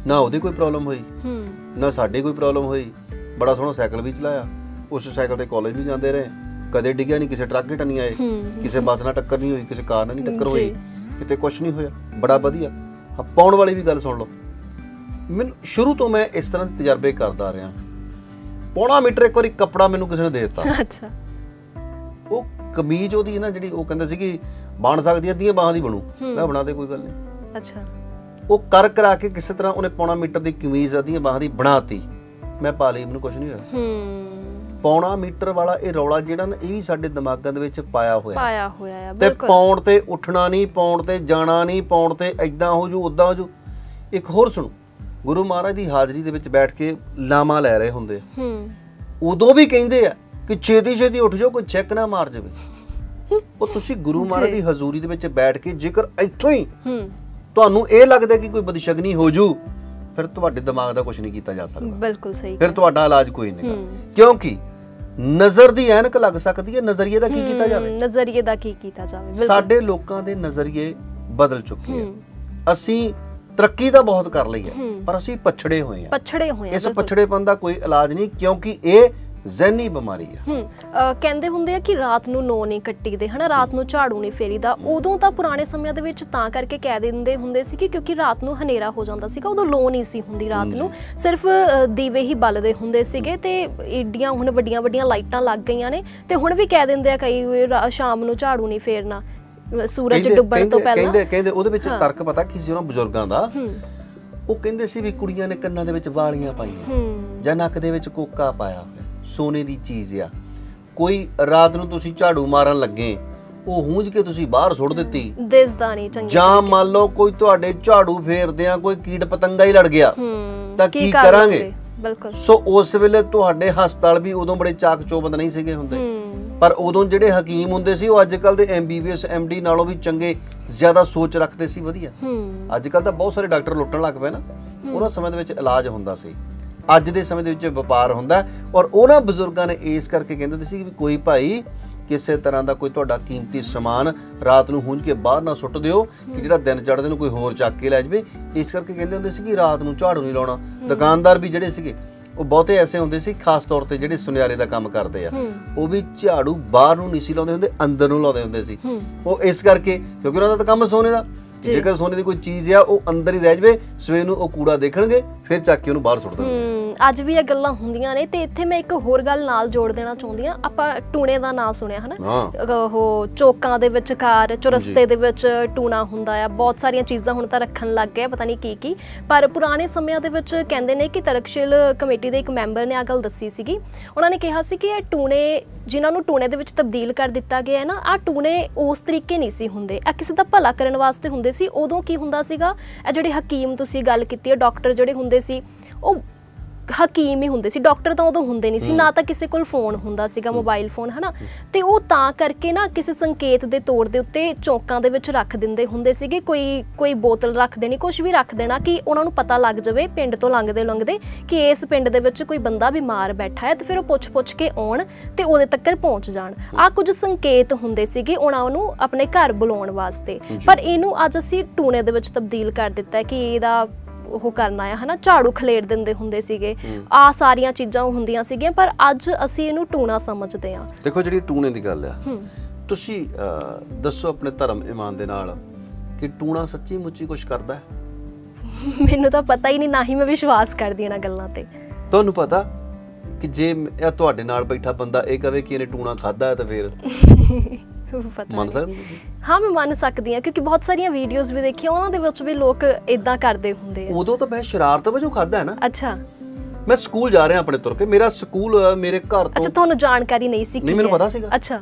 Speaker 1: ਨਾ ਉਹਦੀ ਕੋਈ ਪ੍ਰੋਬਲਮ ਹੋਈ
Speaker 2: ਹੂੰ।
Speaker 1: ਨਾ ਸਾਡੇ ਕੋਈ ਪ੍ਰੋਬਲਮ ਹੋਈ। ਬੜਾ ਸੋਹਣਾ ਸਾਈਕਲ ਵੀ ਚਲਾਇਆ। ਉਸ ਸਾਈਕਲ ਤੇ ਕਾਲਜ ਵੀ ਜਾਂਦੇ ਰਹੇ। ਕਦੇ ਡਿੱਗਿਆ ਨਹੀਂ ਕਿਸੇ ਟਰੱਕ ਹੇਠ ਨਹੀਂ ਆਏ। ਕਿਸੇ ਬੱਸ ਨਾਲ ਟੱਕਰ ਨਹੀਂ ਹੋਈ ਕਿਸੇ ਕਾਰ ਨਾਲ ਨਹੀਂ ਟੱਕਰ ਹੋਈ। ਕਿਤੇ ਕੁਝ ਨਹੀਂ ਹੋਇਆ। ਬੜਾ ਵਧੀਆ। ਪਾਉਣ ਵਾਲੀ ਵੀ ਗੱਲ ਸੁਣ ਲਓ। ਮੈਨੂੰ ਸ਼ੁਰੂ ਤੋਂ ਮੈਂ ਇਸ ਤਰ੍ਹਾਂ ਦੇ ਤਜਰਬੇ ਕਰਦਾ ਰਿਹਾ। ਪੌਣਾ ਮੀਟਰ ਇੱਕ ਵਾਰੀ ਕੱਪੜਾ ਮੈਨੂੰ ਕਿਸੇ ਨੇ ਦੇ ਦਿੱਤਾ।
Speaker 2: ਅੱਛਾ।
Speaker 1: ਉਹ ਕਮੀਜ਼ ਉਹਦੀ ਨਾ ਜਿਹੜੀ ਉਹ ਕਹਿੰਦੇ ਸੀ ਕਿ ਬਣ ਸਕਦੀ ਅੱਧੀਆਂ ਬਾਹਾਂ ਦੀ ਬਣੂ। ਮੈਂ ਬਣਾ ਦੇ ਕੋਈ ਗੱਲ ਨਹੀਂ।
Speaker 2: ਅੱਛਾ।
Speaker 1: ਉਹ ਕਰ ਕਰਾ ਕੇ ਕਿਸੇ ਤਰ੍ਹਾਂ ਉਹਨੇ ਪੌਣਾ ਮੀਟਰ ਦੀ ਕਮੀਜ਼ ਅੱਧੀਆਂ ਬਾਹਾਂ ਦੀ ਬਣਾਤੀ। ਮੈਂ ਪਾ ਲਈ ਮੈਨੂੰ ਕੁਝ ਨਹੀਂ ਹੋਇਆ।
Speaker 2: ਹੂੰ।
Speaker 1: ਪੌਣਾ ਮੀਟਰ ਵਾਲਾ ਇਹ ਰੌਲਾ ਜਿਹੜਾ ਨਾ ਇਹ ਵੀ ਸਾਡੇ ਦਿਮਾਗਾਂ ਦੇ ਵਿੱਚ ਪਾਇਆ ਹੋਇਆ।
Speaker 2: ਪਾਇਆ ਹੋਇਆ ਆ
Speaker 1: ਤੇ ਪੌਣ ਤੇ ਉੱਠਣਾ ਨਹੀਂ ਪੌਣ ਤੇ ਜਾਣਾ ਨਹੀਂ ਪੌਣ ਤੇ ਐਦਾਂ ਹੋ ਜੂ ਉਦਾਂ ਹੋ ਜੂ। ਇੱਕ ਹੋਰ ਸੁਣੋ ਗੁਰੂ ਮਹਾਰਾਜ ਦੀ ਹਾਜ਼ਰੀ ਦੇ ਵਿੱਚ ਬੈਠ ਕੇ ਲਾਮਾ ਲੈ ਰਹੇ ਹੁੰਦੇ
Speaker 2: ਹੂੰ।
Speaker 1: ਉਦੋਂ ਵੀ ਕਹਿੰਦੇ ਆ ਕਿ ਛੇਤੀ ਛੇਤੀ ਉੱਠ ਜਾਓ ਕੋਈ ਚੈੱਕ ਨਾ ਮਾਰ ਜਾਵੇ। ਉਹ ਤੁਸੀਂ ਗੁਰੂ ਮਹਾਰਾਜ ਦੀ ਹਜ਼ੂਰੀ ਦੇ ਵਿੱਚ ਬੈਠ ਕੇ ਜੇਕਰ ਇੱਥੋਂ ਹੀ
Speaker 2: ਹੂੰ।
Speaker 1: ਤੁਹਾਨੂੰ ਇਹ ਲੱਗਦਾ ਕਿ ਕੋਈ ਬਦਸ਼ਗਨੀ ਹੋ ਜੂ ਫਿਰ ਤੁਹਾਡੇ ਦਿਮਾਗ ਦਾ ਕੁਝ ਨਹੀਂ ਕੀਤਾ ਜਾ ਸਕਦਾ।
Speaker 2: ਬਿਲਕੁਲ ਸਹੀ
Speaker 1: ਫਿਰ ਤੁਹਾਡਾ ਇਲਾਜ ਕੋਈ ਨਹੀਂ
Speaker 2: ਹੂੰ।
Speaker 1: ਕਿਉਂਕਿ ਨਜ਼ਰ ਦੀ ਐਨਕ ਲੱਗ ਸਕਦੀ ਹੈ ਨਜ਼ਰੀਏ ਦਾ ਕੀ ਕੀਤਾ ਜਾਵੇ?
Speaker 2: ਹੂੰ, ਨਜ਼ਰੀਏ ਦਾ ਕੀ ਕੀਤਾ ਜਾਵੇ?
Speaker 1: ਸਾਡੇ ਲੋਕਾਂ ਦੇ ਨਜ਼ਰੀਏ ਬਦਲ ਚੁੱਕੇ ਆ।
Speaker 2: ਹੂੰ।
Speaker 1: ਅਸੀਂ ਤਰੱਕੀ ਤਾਂ ਬਹੁਤ ਕਰ ਲਈ ਹੈ
Speaker 2: ਹੂੰ।
Speaker 1: ਪਰ ਅਸੀਂ ਪਛੜੇ ਹੋਏ ਆ
Speaker 2: ਪਛੜੇ ਹੋਏ ਆ
Speaker 1: ਇਸ। ਪਛੜੇਪਨ ਦਾ ਕੋਈ ਇਲਾਜ ਨਹੀਂ ਕਿਉਂਕਿ ਇਹ ਜ਼ਹਿਨੀ ਬਿਮਾਰੀ ਆ।
Speaker 2: ਹੂੰ ਕਹਿੰਦੇ ਹੁੰਦੇ ਆ ਕਿ ਰਾਤ ਨੂੰ ਨੋ ਨਹੀਂ ਕੱਟੀਦੇ ਹਨਾ? ਰਾਤ ਨੂੰ ਝਾੜੂ ਨਹੀਂ ਫੇਰੀਦਾ। ਉਦੋਂ ਤਾਂ ਪੁਰਾਣੇ ਸਮਿਆਂ ਦੇ ਵਿੱਚ ਤਾਂ ਕਰਕੇ ਕਹਿ ਦਿੰਦੇ ਹੁੰਦੇ ਸੀ ਕਿ ਕਿਉਂਕਿ ਰਾਤ ਨੂੰ ਹਨੇਰਾ ਹੋ ਜਾਂਦਾ ਸੀਗਾ ਉਦੋਂ ਲੋ ਨਹੀਂ ਸੀ ਹੁੰਦੀ ਰਾਤ ਨੂੰ। ਸਿਰਫ ਦੀਵੇ ਹੀ ਬਲਦੇ ਹੁੰਦੇ ਸੀਗੇ ਤੇ ਏਡੀਆਂ ਹੁਣ ਵੱਡੀਆਂ ਵੱਡੀਆਂ ਲਾਈਟਾਂ ਲੱਗ ਗਈਆਂ ਨੇ ਤੇ ਹੁਣ ਵੀ ਕਹਿ ਦਿੰਦੇ ਆ ਕਈ ਸ਼ਾਮ ਨੂੰ ਝਾੜੂ ਨਹੀਂ ਫੇਰਨਾ। ਸੂਰਜ ਡੁੱਬਣ ਤੋਂ ਪਹਿਲਾਂ।
Speaker 1: ਕਹਿੰਦੇ ਕਹਿੰਦੇ ਉਹਦੇ ਵਿੱਚ ਤਰਕ ਪਤਾ ਕੀ ਸੀ ਉਹਨਾਂ ਬਜ਼ੁਰਗਾਂ ਦਾ? ਉਹ ਕਹਿੰਦੇ ਸੀ ਵੀ ਕੁੜੀਆਂ ਨੇ ਕੰਨਾਂ ਦੇ ਵਿੱਚ ਵਾਲੀਆਂ ਪਾਈਆਂ। ਜਾਂ ਨੱਕ ਦੇ ਵਿੱਚ ਕੋਕਾ ਪਾਇਆ। ਸੋਨੇ ਦੀ ਚੀਜ਼ ਆ। ਕੋਈ ਰਾਤ ਨੂੰ ਤੁਸੀਂ ਝਾੜੂ ਮਾਰਨ ਲੱਗੇ ਉਹ ਹੂੰਝ ਕੇ ਤੁਸੀਂ ਬਾਹਰ ਸੁੱਟ ਦਿੱਤੀ।
Speaker 2: ਦਿਸਦਾ ਨਹੀਂ ਚੰਗੀ
Speaker 1: ਜਾਂ ਮੰਨ ਲਓ ਕੋਈ ਤੁਹਾਡੇ ਝਾੜੂ ਫੇਰਦਿਆਂ ਕੋਈ ਕੀੜ ਪਤੰਗਾ ਹੀ ਲੜ ਗਿਆ ਤਾਂ ਕੀ
Speaker 2: ਕਰ
Speaker 1: ਕਰਾਂਗੇ?
Speaker 2: ਬਿਲਕੁਲ।
Speaker 1: ਸੋ ਉਸ ਵੇਲੇ ਤੁਹਾਡੇ ਹਸਪਤਾਲ ਵੀ ਉਦੋਂ ਬੜੇ ਚਾਕ ਚੋਬੰਦ ਨਹੀਂ ਸੀਗੇ ਹੁੰਦੇ। ਪਰ ਉਦੋਂ ਜਿਹੜੇ ਹਕੀਮ ਹੁੰਦੇ ਸੀ ਉਹ ਅੱਜ ਕੱਲ ਦੇ ਐਮਬੀਬੀਐਸ ਐਮਡੀ ਨਾਲੋਂ ਵੀ ਚੰਗੇ ਜ਼ਿਆਦਾ ਸੋਚ ਰੱਖਦੇ ਸੀ ਵਧੀਆ। ਅੱਜ ਕੱਲ ਤਾਂ ਬਹੁਤ ਸਾਰੇ ਡਾਕਟਰ ਲੁੱਟਣ ਲੱਗ ਪਏ ਨਾ। ਉਹਨਾਂ ਸਮੇਂ ਦੇ ਵਿੱਚ ਇਲਾਜ ਹੁੰਦਾ ਸੀ। ਅੱਜ ਦੇ ਸਮੇਂ ਦੇ ਵਿੱਚ ਵਪਾਰ ਹੁੰਦਾ ਔਰ ਉਹਨਾਂ ਬਜ਼ੁਰਗਾਂ ਨੇ ਇਸ ਕਰਕੇ ਕਹਿੰਦੇ ਹੁੰਦੇ ਸੀ ਵੀ ਕੋਈ ਭਾਈ ਕਿਸੇ ਤਰ੍ਹਾਂ ਦਾ ਕੋਈ ਤੁਹਾਡਾ ਕੀਮਤੀ ਸਮਾਨ ਰਾਤ ਨੂੰ ਹੁੰਝ ਕੇ ਬਾਹਰ ਨਾ ਸੁੱਟ ਦਿਓ ਕਿ ਜਿਹੜਾ ਦਿਨ ਚੜ੍ਹਦੇ ਨੂੰ ਕੋਈ ਹੋਰ ਚੱਕ ਕੇ ਲੈ ਜਾਵੇ। ਇਸ ਕਰਕੇ ਕਹਿੰਦੇ ਹੁੰਦੇ ਸੀ ਕਿ ਰਾਤ ਨੂੰ ਝਾੜੂ ਨਹੀਂ ਲਾਉਣਾ। ਦੁਕਾਨਦਾਰ ਵੀ ਜਿਹੜੇ ਸੀਗੇ ਉਹ ਬਹੁਤੇ ਐਸੇ ਹੁੰਦੇ ਸੀ ਖਾਸ ਤੌਰ ਤੇ ਜਿਹੜੇ ਸੁਨਿਆਰੇ ਦਾ ਕੰਮ ਕਰਦੇ ਆ। ਉਹ ਵੀ ਝਾੜੂ ਬਾਹਰ ਨੂੰ ਨਹੀਂ ਸੀ ਲਾਉਂਦੇ ਹੁੰਦੇ ਅੰਦਰ ਨੂੰ ਲਾਉਂਦੇ ਹੁੰਦੇ ਸੀ। ਉਹ ਇਸ ਕਰਕੇ ਕਿਉਂਕਿ ਉਹਨਾਂ ਦਾ ਤਾਂ ਕੰਮ ਸੋਨੇ ਦਾ। ਜੇਕਰ ਸੋਨੇ ਦੀ ਕੋਈ ਚੀਜ਼ ਆ ਉਹ ਅੰਦਰ ਹੀ ਰਹਿ ਜਵੇ ਸਵੇਰ ਨੂੰ ਉਹ ਕੂੜਾ ਦੇਖਣਗੇ ਫਿਰ ਚੱਕ ਕੇ ਉਹਨੂੰ ਬਾਹਰ ਸੁੱਟ ਦੇਣਗੇ।
Speaker 2: ਅੱਜ ਵੀ ਇਹ ਗੱਲਾਂ ਹੁੰਦੀਆਂ ਨੇ ਤੇ ਇੱਥੇ ਮੈਂ ਇੱਕ ਹੋਰ ਗੱਲ ਨਾਲ ਜੋੜ ਦੇਣਾ ਚਾਹੁੰਦੀ ਆ ਆਪਾਂ ਟੂਣੇ ਦਾ ਨਾਂ ਸੁਣਿਆ ਹਨਾ? ਉਹ ਚੌਕਾਂ ਦੇ ਵਿੱਚ ਕਾਰ ਚੁਰਸਤੇ ਦੇ ਵਿੱਚ ਟੂਣਾ ਹੁੰਦਾ ਆ। ਬਹੁਤ ਸਾਰੀਆਂ ਚੀਜ਼ਾਂ ਹੁਣ ਤਾਂ ਰੱਖਣ ਲੱਗ ਗਏ ਪਤਾ ਨਹੀਂ ਕੀ ਕੀ ਪਰ ਪੁਰਾਣੇ ਸਮਿਆਂ ਦੇ ਵਿੱਚ ਕਹਿੰਦੇ ਨੇ ਕਿ ਤਰਕਸ਼ੀਲ ਕਮੇਟੀ ਦੇ ਇੱਕ ਮੈਂਬਰ ਨੇ ਆ ਗੱਲ ਦੱਸੀ ਸੀਗੀ। ਉਹਨਾਂ ਨੇ ਕਿਹਾ ਸੀ ਕਿ ਇਹ ਟੂਣੇ ਜਿਨ੍ਹਾਂ ਨੂੰ ਟੂਣੇ ਦੇ ਵਿੱਚ ਤਬਦੀਲ ਕਰ ਦਿੱਤਾ ਗਿਆ ਹੈ ਨਾ ਆ ਟੂਣੇ ਉਸ ਤਰੀਕੇ ਨਹੀਂ ਸੀ ਹੁੰਦੇ। ਆ ਕਿਸੇ ਦਾ ਭਲਾ ਕਰਨ ਵਾਸਤੇ ਹੁੰਦੇ ਸੀ। ਉਦੋਂ ਕੀ ਹੁੰਦਾ ਸੀਗਾ? ਇਹ ਜਿਹੜੇ ਹਕੀਮ ਤੁਸੀਂ ਗੱਲ ਕੀਤੀ ਹੈ ਡਾਕਟਰ ਜਿਹੜੇ ਹੁੰਦੇ ਸੀ ਉਹ ਹਕੀਮ ਹੀ ਹੁੰਦੇ ਸੀ ਡਾਕਟਰ ਤਾਂ ਉਦੋਂ ਹੁੰਦੇ ਨਹੀਂ ਸੀ ਨਾ ਤਾਂ ਕਿਸੇ ਕੋਲ ਫੋਨ ਹੁੰਦਾ ਸੀਗਾ ਮੋਬਾਈਲ ਫੋਨ ਹਨਾ? ਤੇ ਉਹ ਤਾਂ ਕਰਕੇ ਨਾ ਕਿਸੇ ਸੰਕੇਤ ਦੇ ਤੌਰ ਦੇ ਉੱਤੇ ਚੌਕਾਂ ਦੇ ਵਿੱਚ ਰੱਖ ਦਿੰਦੇ ਹੁੰਦੇ ਸੀਗੇ ਕੋਈ ਕੋਈ ਬੋਤਲ ਰੱਖ ਦੇਣੀ ਕੁਝ ਵੀ ਰੱਖ ਦੇਣਾ ਕਿ ਉਹਨਾਂ ਨੂੰ ਪਤਾ ਲੱਗ ਜਾਵੇ ਪਿੰਡ ਤੋਂ ਲੰਘਦੇ ਲੰਘਦੇ ਕਿ ਇਸ ਪਿੰਡ ਦੇ ਵਿੱਚ ਕੋਈ ਬੰਦਾ ਬਿਮਾਰ ਬੈਠਾ ਹੈ ਤੇ ਫਿਰ ਉਹ ਪੁੱਛ-ਪੁੱਛ ਕੇ ਆਉਣ ਤੇ ਉਹਦੇ ਤੱਕ ਪਹੁੰਚ ਜਾਣ। ਆ ਕੁਝ ਸੰਕੇਤ ਹੁੰਦੇ ਸੀਗੇ ਉਹਨਾਂ ਨੂੰ ਆਪਣੇ ਘਰ ਬੁਲਾਉਣ ਵਾਸਤੇ। ਪਰ ਇਹਨੂੰ ਅੱਜ ਅਸੀਂ ਟੂਣੇ ਦੇ ਵਿੱਚ ਤਬਦੀਲ ਕਰ ਦਿੱਤਾ ਕਿ ਇਹਦਾ ਉਹ ਕਰਨਾ ਆ ਹਨਾ? ਝਾੜੂ ਖਲੇਰ ਦਿੰਦੇ ਹੁੰਦੇ ਸੀਗੇ। ਆ ਸਾਰੀਆਂ ਚੀਜ਼ਾਂ ਹੁੰਦੀਆਂ ਸੀਗੀਆਂ ਪਰ ਅੱਜ ਅਸੀਂ ਇਹਨੂੰ ਟੂਣਾ ਸਮਝਦੇ ਆ
Speaker 1: ਦੇਖੋ ਜਿਹੜੀ ਟੂਣੇ ਦੀ ਗੱਲ ਆ।
Speaker 2: ਹੂੰ।
Speaker 1: ਤੁਸੀਂ ਦੱਸੋ ਆਪਣੇ ਧਰਮ ਇਮਾਨ ਦੇ ਨਾਲ ਕਿ ਟੂਣਾ ਸੱਚੀ ਮੁੱਚੀ ਕੁਝ ਕਰਦਾ ਹੈ?
Speaker 2: ਮੈਨੂੰ ਤਾਂ ਪਤਾ ਹੀ ਨਹੀਂ ਨਾ ਹੀ ਮੈਂ ਵਿਸ਼ਵਾਸ ਕਰਦੀ ਇਹਨਾਂ ਗੱਲਾਂ ਤੇ।
Speaker 1: ਤੁਹਾਨੂੰ ਪਤਾ ਕਿ ਜੇ ਇਹ ਤੁਹਾਡੇ ਨਾਲ ਬੈਠਾ ਬੰਦਾ ਇਹ ਕਵੇ ਕਿ ਇਹਨੇ ਟੂਣਾ ਖਾਦਾ ਹੈ ਤਾਂ ਫਿਰ? ਮੰਨ
Speaker 2: ਨਹੀਂ।
Speaker 1: ਸਕਦੇ ਹੋ
Speaker 2: ਮੈਂ ਮੰਨ ਸਕਦੀ ਹਾਂ ਕਿਉਂਕਿ ਬਹੁਤ ਸਾਰੀਆਂ ਵੀਡੀਓਜ਼ ਵੀ ਦੇਖੀਆਂ ਉਹਨਾਂ ਦੇ ਵਿੱਚ ਵੀ ਲੋਕ ਇਦਾਂ ਕਰਦੇ ਹੁੰਦੇ ਆ।
Speaker 1: ਉਦੋਂ ਤਾਂ ਮੈਂ ਸ਼ਰਾਰਤ ਵਜੋਂ ਖਾਦਾ ਹੈ ਨਾ।
Speaker 2: ਅੱਛਾ।
Speaker 1: ਮੈਂ ਸਕੂਲ ਜਾ ਰਿਹਾ ਆਪਣੇ ਤੁਰ ਕੇ ਮੇਰਾ ਸਕੂਲ ਮੇਰੇ ਘਰ
Speaker 2: ਅੱਛਾ
Speaker 1: ਤੋਂ
Speaker 2: ਤੁਹਾਨੂੰ ਜਾਣਕਾਰੀ ਨਹੀਂ ਸੀ
Speaker 1: ਨਹੀਂ,
Speaker 2: ਕੀ
Speaker 1: ਮੈਨੂੰ
Speaker 2: ਹੈ।
Speaker 1: ਪਤਾ ਸੀਗਾ।
Speaker 2: ਅੱਛਾ।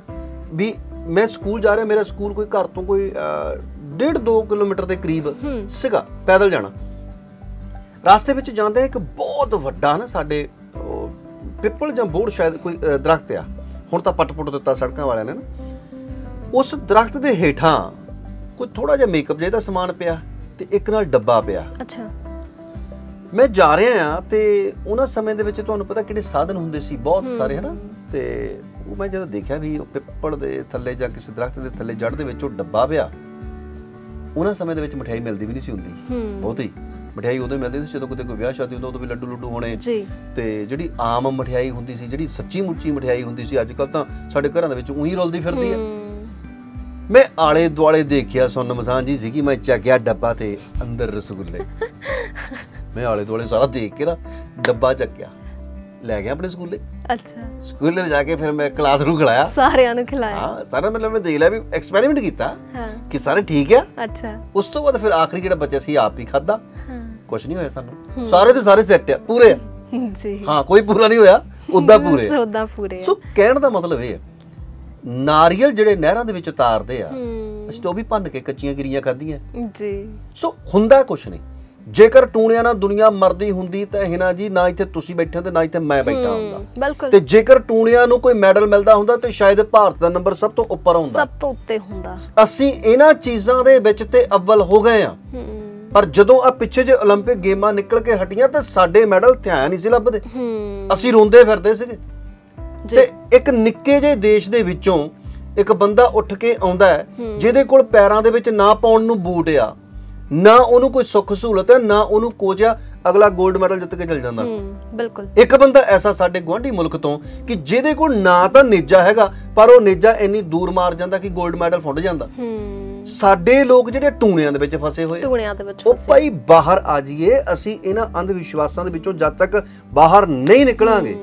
Speaker 1: ਵੀ ਮੈਂ ਸਕੂਲ ਜਾ ਰਿਹਾ ਮੇਰਾ ਸਕੂਲ ਕੋਈ ਘਰ ਤੋਂ ਕੋਈ 1.5 2 ਕਿਲੋਮੀਟਰ ਦੇ ਕਰੀਬ ਸੀਗਾ ਪੈਦਲ ਜਾਣਾ। ਰਾਸਤੇ ਵਿੱਚ ਜਾਂਦੇ ਇੱਕ ਬਹੁਤ ਵੱਡਾ ਨਾ ਸਾਡੇ ਪਿੱਪਲ ਜਾਂ ਬੋੜ ਸ਼ਾਇਦ ਕੋਈ ਦਰਖਤ ਆ। ਹੁਣ ਤਾਂ ਪੱਟ-ਪੁੱਟ ਦਿੱਤਾ ਸੜਕਾਂ ਵਾਲਿਆਂ ਨੇ ਨਾ। ਉਸ ਦਰਖਤ ਦੇ ਹੇਠਾਂ ਕੋਈ ਥੋੜਾ ਜਿਹਾ ਮੇਕਅਪ ਜਿਹਾ ਦਾ ਸਮਾਨ ਪਿਆ ਤੇ ਇੱਕ ਨਾਲ ਡੱਬਾ ਪਿਆ।
Speaker 2: ਅੱਛਾ।
Speaker 1: ਮੈਂ ਜਾ ਰਿਹਾ ਆ ਤੇ ਉਹਨਾਂ ਸਮੇਂ ਦੇ ਵਿੱਚ ਤੁਹਾਨੂੰ ਪਤਾ ਕਿਹੜੇ ਸਾਧਨ ਹੁੰਦੇ ਸੀ ਬਹੁਤ ਸਾਰੇ ਹਨਾ? ਤੇ ਉਹ ਮੈਂ ਜਦੋਂ ਦੇਖਿਆ ਵੀ ਉਹ ਪਿੱਪਲ ਦੇ ਥੱਲੇ ਜਾਂ ਕਿਸੇ ਦਰਖਤ ਦੇ ਥੱਲੇ ਜੜ ਦੇ ਵਿੱਚ ਉਹ ਡੱਬਾ ਪਿਆ ਉਹਨਾਂ ਸਮੇਂ ਦੇ ਵਿੱਚ ਮਠਿਆਈ ਮਿਲਦੀ ਵੀ ਨਹੀਂ ਸੀ ਹੁੰਦੀ।
Speaker 2: ਹੂੰ।
Speaker 1: ਬਹੁਤੀ ਮਠਿਆਈ ਉਦੋਂ ਮਿਲਦੀ ਸੀ ਜਦੋਂ ਕਿਤੇ ਕੋਈ ਵਿਆਹ ਸ਼ਾਦੀ ਹੁੰਦਾ ਉਦੋਂ ਵੀ ਲੱਡੂ ਲੱਡੂ ਹੋਣੇ।
Speaker 2: ਜੀ।
Speaker 1: ਤੇ ਜਿਹੜੀ ਆਮ ਮਠਿਆਈ ਹੁੰਦੀ ਸੀ ਜਿਹੜੀ ਸੱਚੀ ਮੁੱਚੀ ਮਠਿਆਈ ਹੁੰਦੀ ਸੀ ਅੱਜ ਕੱਲ ਤਾਂ ਸਾਡੇ ਘਰਾਂ ਦੇ ਵਿੱਚ ਉਹੀ ਰੁਲਦੀ ਫਿਰਦੀ ਹੂੰ। ਮੈਂ ਆਲੇ ਦੁਆਲੇ ਦੇਖਿਆ ਸੁੰਨ ਮਸਾਨ ਜੀ ਸੀਗੀ ਮੈਂ ਚੱਕਿਆ ਡੱਬਾ ਤੇ ਅੰਦਰ ਰਸਗੁੱਲੇ। ਮੈਂ ਆਲੇ ਦੁਆਲੇ ਸਾਰਾ ਦੇਖ ਕੇ ਨਾ ਡੱਬਾ ਚੱਕਿਆ। ਲੈ ਗਿਆ ਆਪਣੇ ਸਕੂਲੇ।
Speaker 2: ਅੱਛਾ।
Speaker 1: ਸਕੂਲੇ ਜਾ ਕੇ ਫਿਰ ਮੈਂ ਕਲਾਸ ਨੂੰ ਖਿਲਾਇਆ।
Speaker 2: ਸਾਰਿਆਂ ਨੂੰ ਖਿਲਾਇਆ।
Speaker 1: ਹਾਂ ਸਾਰਾ ਮਤਲਬ ਮੈਂ ਦੇਖ ਲਿਆ ਵੀ ਐਕਸਪੈਰੀਮੈਂਟ ਕੀਤਾ
Speaker 2: ਹਾਂ।
Speaker 1: ਕਿ ਸਾਰੇ ਠੀਕ ਆ।
Speaker 2: ਅੱਛਾ।
Speaker 1: ਉਸ ਤੋਂ ਬਾਅਦ ਫਿਰ ਆਖਰੀ ਜਿਹੜਾ ਬੱਚਾ ਸੀ ਆਪ ਹੀ ਖਾਦਾ
Speaker 2: ਹਾਂ।
Speaker 1: ਕੁਝ ਨਹੀਂ ਹੋਇਆ ਸਾਨੂੰ। ਸਾਰੇ ਦੇ ਸਾਰੇ ਸੈੱਟ ਆ ਪੂਰੇ ਆ।
Speaker 2: ਜੀ।
Speaker 1: ਹਾਂ ਕੋਈ ਪੂਰਾ ਨਹੀਂ ਹੋਇਆ ਉਦਾਂ ਪੂਰੇ।
Speaker 2: ਸੋਦਾ ਪੂਰੇ।
Speaker 1: ਸੋ ਕਹਿਣ ਦਾ ਮਤਲਬ ਇਹ ਹੈ ਨਾਰੀਅਲ ਜਿਹੜੇ ਨਹਿਰਾਂ ਦੇ ਵਿੱਚ ਉਤਾਰਦੇ ਆ
Speaker 2: ਹੂੰ
Speaker 1: ਅਸੀਂ ਤਾਂ ਉਹ ਵੀ ਭੰਨ ਕੇ ਕੱਚੀਆਂ ਗਿਰੀਆਂ ਖਾਧੀਆਂ
Speaker 2: ਜੀ
Speaker 1: ਸੋ ਹੁੰਦਾ ਕੁਛ ਨਹੀਂ ਜੇਕਰ ਟੂਣਿਆਂ ਨਾਲ ਦੁਨੀਆ ਮਰਦੀ ਹੁੰਦੀ ਤਾਂ ਹਿਨਾ ਜੀ ਨਾ ਇੱਥੇ ਤੁਸੀਂ ਬੈਠੇ ਹੋ ਤੇ ਨਾ ਇੱਥੇ ਮੈਂ ਬੈਠਾ ਹੁੰਦਾ
Speaker 2: ਹੂੰ, ਬਿਲਕੁਲ
Speaker 1: ਤੇ ਜੇਕਰ ਟੂਣਿਆਂ ਨੂੰ ਕੋਈ ਮੈਡਲ ਮਿਲਦਾ ਹੁੰਦਾ ਤੇ ਸ਼ਾਇਦ ਭਾਰਤ ਦਾ ਨੰਬਰ ਸਭ ਤੋਂ ਉੱਪਰ ਹੁੰਦਾ
Speaker 2: ਸਭ ਤੋਂ ਉੱਤੇ ਹੁੰਦਾ
Speaker 1: ਅਸੀਂ ਇਹਨਾਂ ਚੀਜ਼ਾਂ ਦੇ ਵਿੱਚ ਤੇ ਅਵਲ ਹੋ ਗਏ ਆ
Speaker 2: ਹੂੰ
Speaker 1: ਪਰ ਜਦੋਂ ਆ ਪਿੱਛੇ ਜੇ 올림픽 ਗੇਮਾਂ ਨਿਕਲ ਕੇ ਹਟੀਆਂ ਤਾਂ ਸਾਡੇ ਮੈਡਲ ਧਿਆਨ ਨਹੀਂ ਸੀ ਲੱਭਦੇ
Speaker 2: ਹੂੰ
Speaker 1: ਅਸੀਂ ਰੋਂਦੇ ਫਿਰਦੇ ਸੀਗੇ
Speaker 2: ਜੀ
Speaker 1: ਤੇ ਇੱਕ ਨਿੱਕੇ ਜਿਹੇ ਦੇਸ਼ ਦੇ ਵਿੱਚੋਂ ਇੱਕ ਬੰਦਾ ਉੱਠ ਕੇ ਆਉਂਦਾ ਹੈ ਜਿਹਦੇ ਕੋਲ ਪੈਰਾਂ ਦੇ ਵਿੱਚ ਨਾ ਪਾਉਣ ਨੂੰ ਬੂਟ ਆ ਨਾ ਉਹਨੂੰ ਕੋਈ ਸੁੱਖ ਸਹੂਲਤ ਹੈ ਨਾ ਉਹਨੂੰ ਆ ਅਗਲਾ 골ਡ ਮੈਡਲ ਜਿੱਤ ਕੇ ਚਲ ਜਾਂਦਾ।
Speaker 2: ਹੂੰ ਬਿਲਕੁਲ।
Speaker 1: ਇੱਕ ਬੰਦਾ ਐਸਾ ਸਾਡੇ ਗੁਆਂਢੀ ਮੁਲਕ ਤੋਂ ਕਿ ਜਿਹਦੇ ਕੋਲ ਨਾ ਤਾਂ ਨੇਜਾ ਹੈਗਾ ਪਰ ਉਹ ਨੇਜਾ ਇੰਨੀ ਦੂਰ ਮਾਰ ਜਾਂਦਾ ਕਿ 골ਡ ਮੈਡਲ ਫੁੱਟ ਜਾਂਦਾ।
Speaker 2: ਹੂੰ।
Speaker 1: ਸਾਡੇ ਲੋਕ ਜਿਹੜੇ ਟੂਣਿਆਂ ਦੇ ਵਿੱਚ ਫਸੇ ਹੋਏ
Speaker 2: ਟੂਣਿਆਂ ਦੇ ਵਿੱਚ
Speaker 1: ਉਹ ਭਾਈ ਬਾਹਰ ਆ ਜਾਈਏ ਅਸੀਂ ਇਹਨਾਂ ਅੰਧ ਵਿਸ਼ਵਾਸਾਂ ਦੇ ਵਿੱਚੋਂ ਜਦ ਤੱਕ ਬਾਹਰ ਨਹੀਂ ਨਿਕਲਾਂਗੇ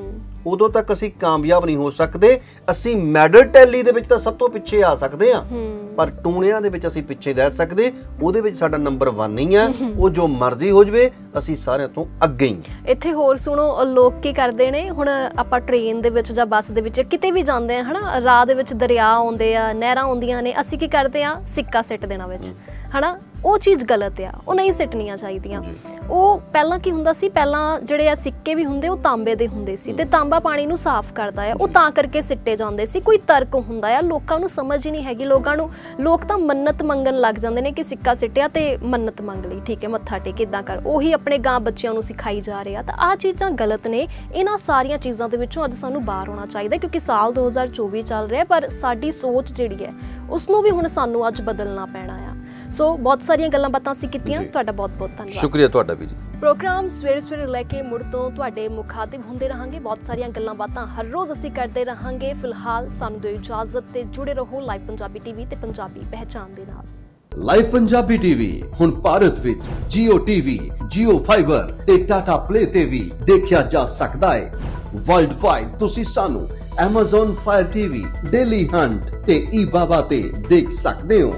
Speaker 1: ਉਦੋਂ ਤੱਕ ਅਸੀਂ ਕਾਮਯਾਬ ਨਹੀਂ ਹੋ ਸਕਦੇ। ਅਸੀਂ ਮੈਡਲ ਟੈਲੀ ਦੇ ਵਿੱਚ ਤਾਂ ਸਭ ਤੋਂ ਪਿੱਛੇ ਆ ਸਕਦੇ ਹੂੰ। ਪਰ ਟੂਣਿਆਂ ਦੇ ਵਿੱਚ ਅਸੀਂ ਪਿੱਛੇ ਰਹਿ ਸਕਦੇ। ਉਹਦੇ ਵਿੱਚ ਸਾਡਾ ਨੰਬਰ 1 ਨਹੀਂ ਹੈ। ਉਹ ਜੋ ਮਰਜ਼ੀ ਹੋ ਜਵੇ ਅਸੀਂ ਸਾਰਿਆਂ ਤੋਂ ਅੱਗੇ ਹੀ।
Speaker 2: ਇੱਥੇ ਹੋਰ ਸੁਣੋ ਲੋਕ ਕੀ ਕਰਦੇ ਨੇ? ਹੁਣ ਆਪਾਂ ਟ੍ਰੇਨ ਦੇ ਵਿੱਚ ਜਾਂ ਬੱਸ ਦੇ ਵਿੱਚ ਕਿਤੇ ਵੀ ਜਾਂਦੇ ਆ ਹਨਾ? ਰਾਹ ਦੇ ਵਿੱਚ ਦਰਿਆ ਆਉਂਦੇ ਆ ਨਹਿਰਾਂ ਆਉਂਦੀਆਂ ਨੇ ਅਸੀਂ ਕੀ ਕਰਦੇ ਆ ਸਿੱਕਾ ਸਿੱਟ ਦੇਣਾ ਵਿੱਚ ਹਨਾ? ਉਹ ਚੀਜ਼ ਗਲਤ ਆ ਉਹ ਨਹੀਂ ਸਿੱਟਣੀਆਂ ਚਾਹੀਦੀਆਂ। ਉਹ ਪਹਿਲਾਂ ਕੀ ਹੁੰਦਾ ਸੀ ਪਹਿਲਾਂ ਜਿਹੜੇ ਆ ਸਿੱਕੇ ਵੀ ਹੁੰਦੇ ਉਹ ਤਾਂਬੇ ਦੇ ਹੁੰਦੇ ਸੀ ਤੇ ਤਾਂਬਾ ਪਾਣੀ ਨੂੰ ਸਾਫ਼ ਕਰਦਾ ਆ ਉਹ ਤਾਂ ਕਰਕੇ ਸਿੱਟੇ ਜਾਂਦੇ ਸੀ ਕੋਈ ਤਰਕ ਹੁੰਦਾ ਆ ਲੋਕਾਂ ਨੂੰ ਸਮਝ ਹੀ ਨਹੀਂ ਹੈਗੀ ਲੋਕਾਂ ਨੂੰ ਲੋਕ ਤਾਂ ਮੰਨਤ ਮੰਗਣ ਲੱਗ ਜਾਂਦੇ ਨੇ ਕਿ ਸਿੱਕਾ ਸਿੱਟਿਆ ਤੇ ਮੰਨਤ ਮੰਗ ਲਈ ਠੀਕ ਹੈ ਮੱਥਾ ਟੇਕ ਇਦਾਂ ਕਰ ਉਹੀ ਆਪਣੇ ਗਾਂ ਬੱਚਿਆਂ ਨੂੰ ਸਿਖਾਈ ਜਾ ਰਿਹਾ ਤਾਂ ਆ ਚੀਜ਼ਾਂ ਗਲਤ ਨੇ ਇਹਨਾਂ ਸਾਰੀਆਂ ਚੀਜ਼ਾਂ ਦੇ ਵਿੱਚੋਂ ਅੱਜ ਸਾਨੂੰ ਬਾਹਰ ਆਉਣਾ ਚਾਹੀਦਾ ਕਿਉਂਕਿ ਸਾਲ 2024 ਚੱਲ ਰਿਹਾ ਪਰ ਸਾਡੀ ਸੋਚ ਜਿਹੜੀ ਹੈ ਉਸ ਨੂੰ ਵੀ ਹੁਣ ਸਾਨੂੰ ਅੱਜ ਬਦਲਣਾ ਪੈਣਾ ਆ। ਸੋ ਬਹੁਤ ਸਾਰੀਆਂ ਗੱਲਾਂ ਬਾਤਾਂ ਅਸੀਂ ਕੀਤੀਆਂ। ਤੁਹਾਡਾ ਬਹੁਤ ਬਹੁਤ ਧੰਨਵਾਦ
Speaker 3: ਸ਼ੁਕਰੀਆ ਤੁਹਾਡਾ ਵੀ ਜੀ
Speaker 2: ਪ੍ਰੋਗਰਾਮ ਸਵੇਰੇ ਸਵੇਰੇ ਲੈ ਕੇ ਮੁੜ ਤੋਂ ਤੁਹਾਡੇ ਮੁਖਾਤਿਬ ਹੁੰਦੇ ਰਹਾਂਗੇ ਬਹੁਤ ਸਾਰੀਆਂ ਗੱਲਾਂ ਬਾਤਾਂ ਹਰ ਰੋਜ਼ ਅਸੀਂ ਕਰਦੇ ਰਹਾਂਗੇ ਫਿਲਹਾਲ ਸਾਨੂੰ ਦਿਓ ਇਜਾਜ਼ਤ ਤੇ ਜੁੜੇ ਰਹੋ ਲਾਈਵ ਪੰਜਾਬੀ ਟੀਵੀ ਤੇ ਪੰਜਾਬੀ ਪਹਿਚਾਨ ਦੇ ਨਾਲ
Speaker 1: ਲਾਈਵ ਪੰਜਾਬੀ ਟੀਵੀ ਹੁਣ ਭਾਰਤ ਵਿੱਚ Jio TV, Jio Fiber ਤੇ Tata Play ਤੇ ਵੀ ਦੇਖਿਆ ਜਾ ਸਕਦਾ ਹੈ ਵਰਲਡ ਵਾਈਡ ਤੁਸੀਂ ਸਾਨੂੰ Amazon Fire TV, Daily Hunt ਤੇ eBaba ਤੇ ਦੇਖ ਸਕਦੇ ਹੋ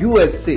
Speaker 1: USA,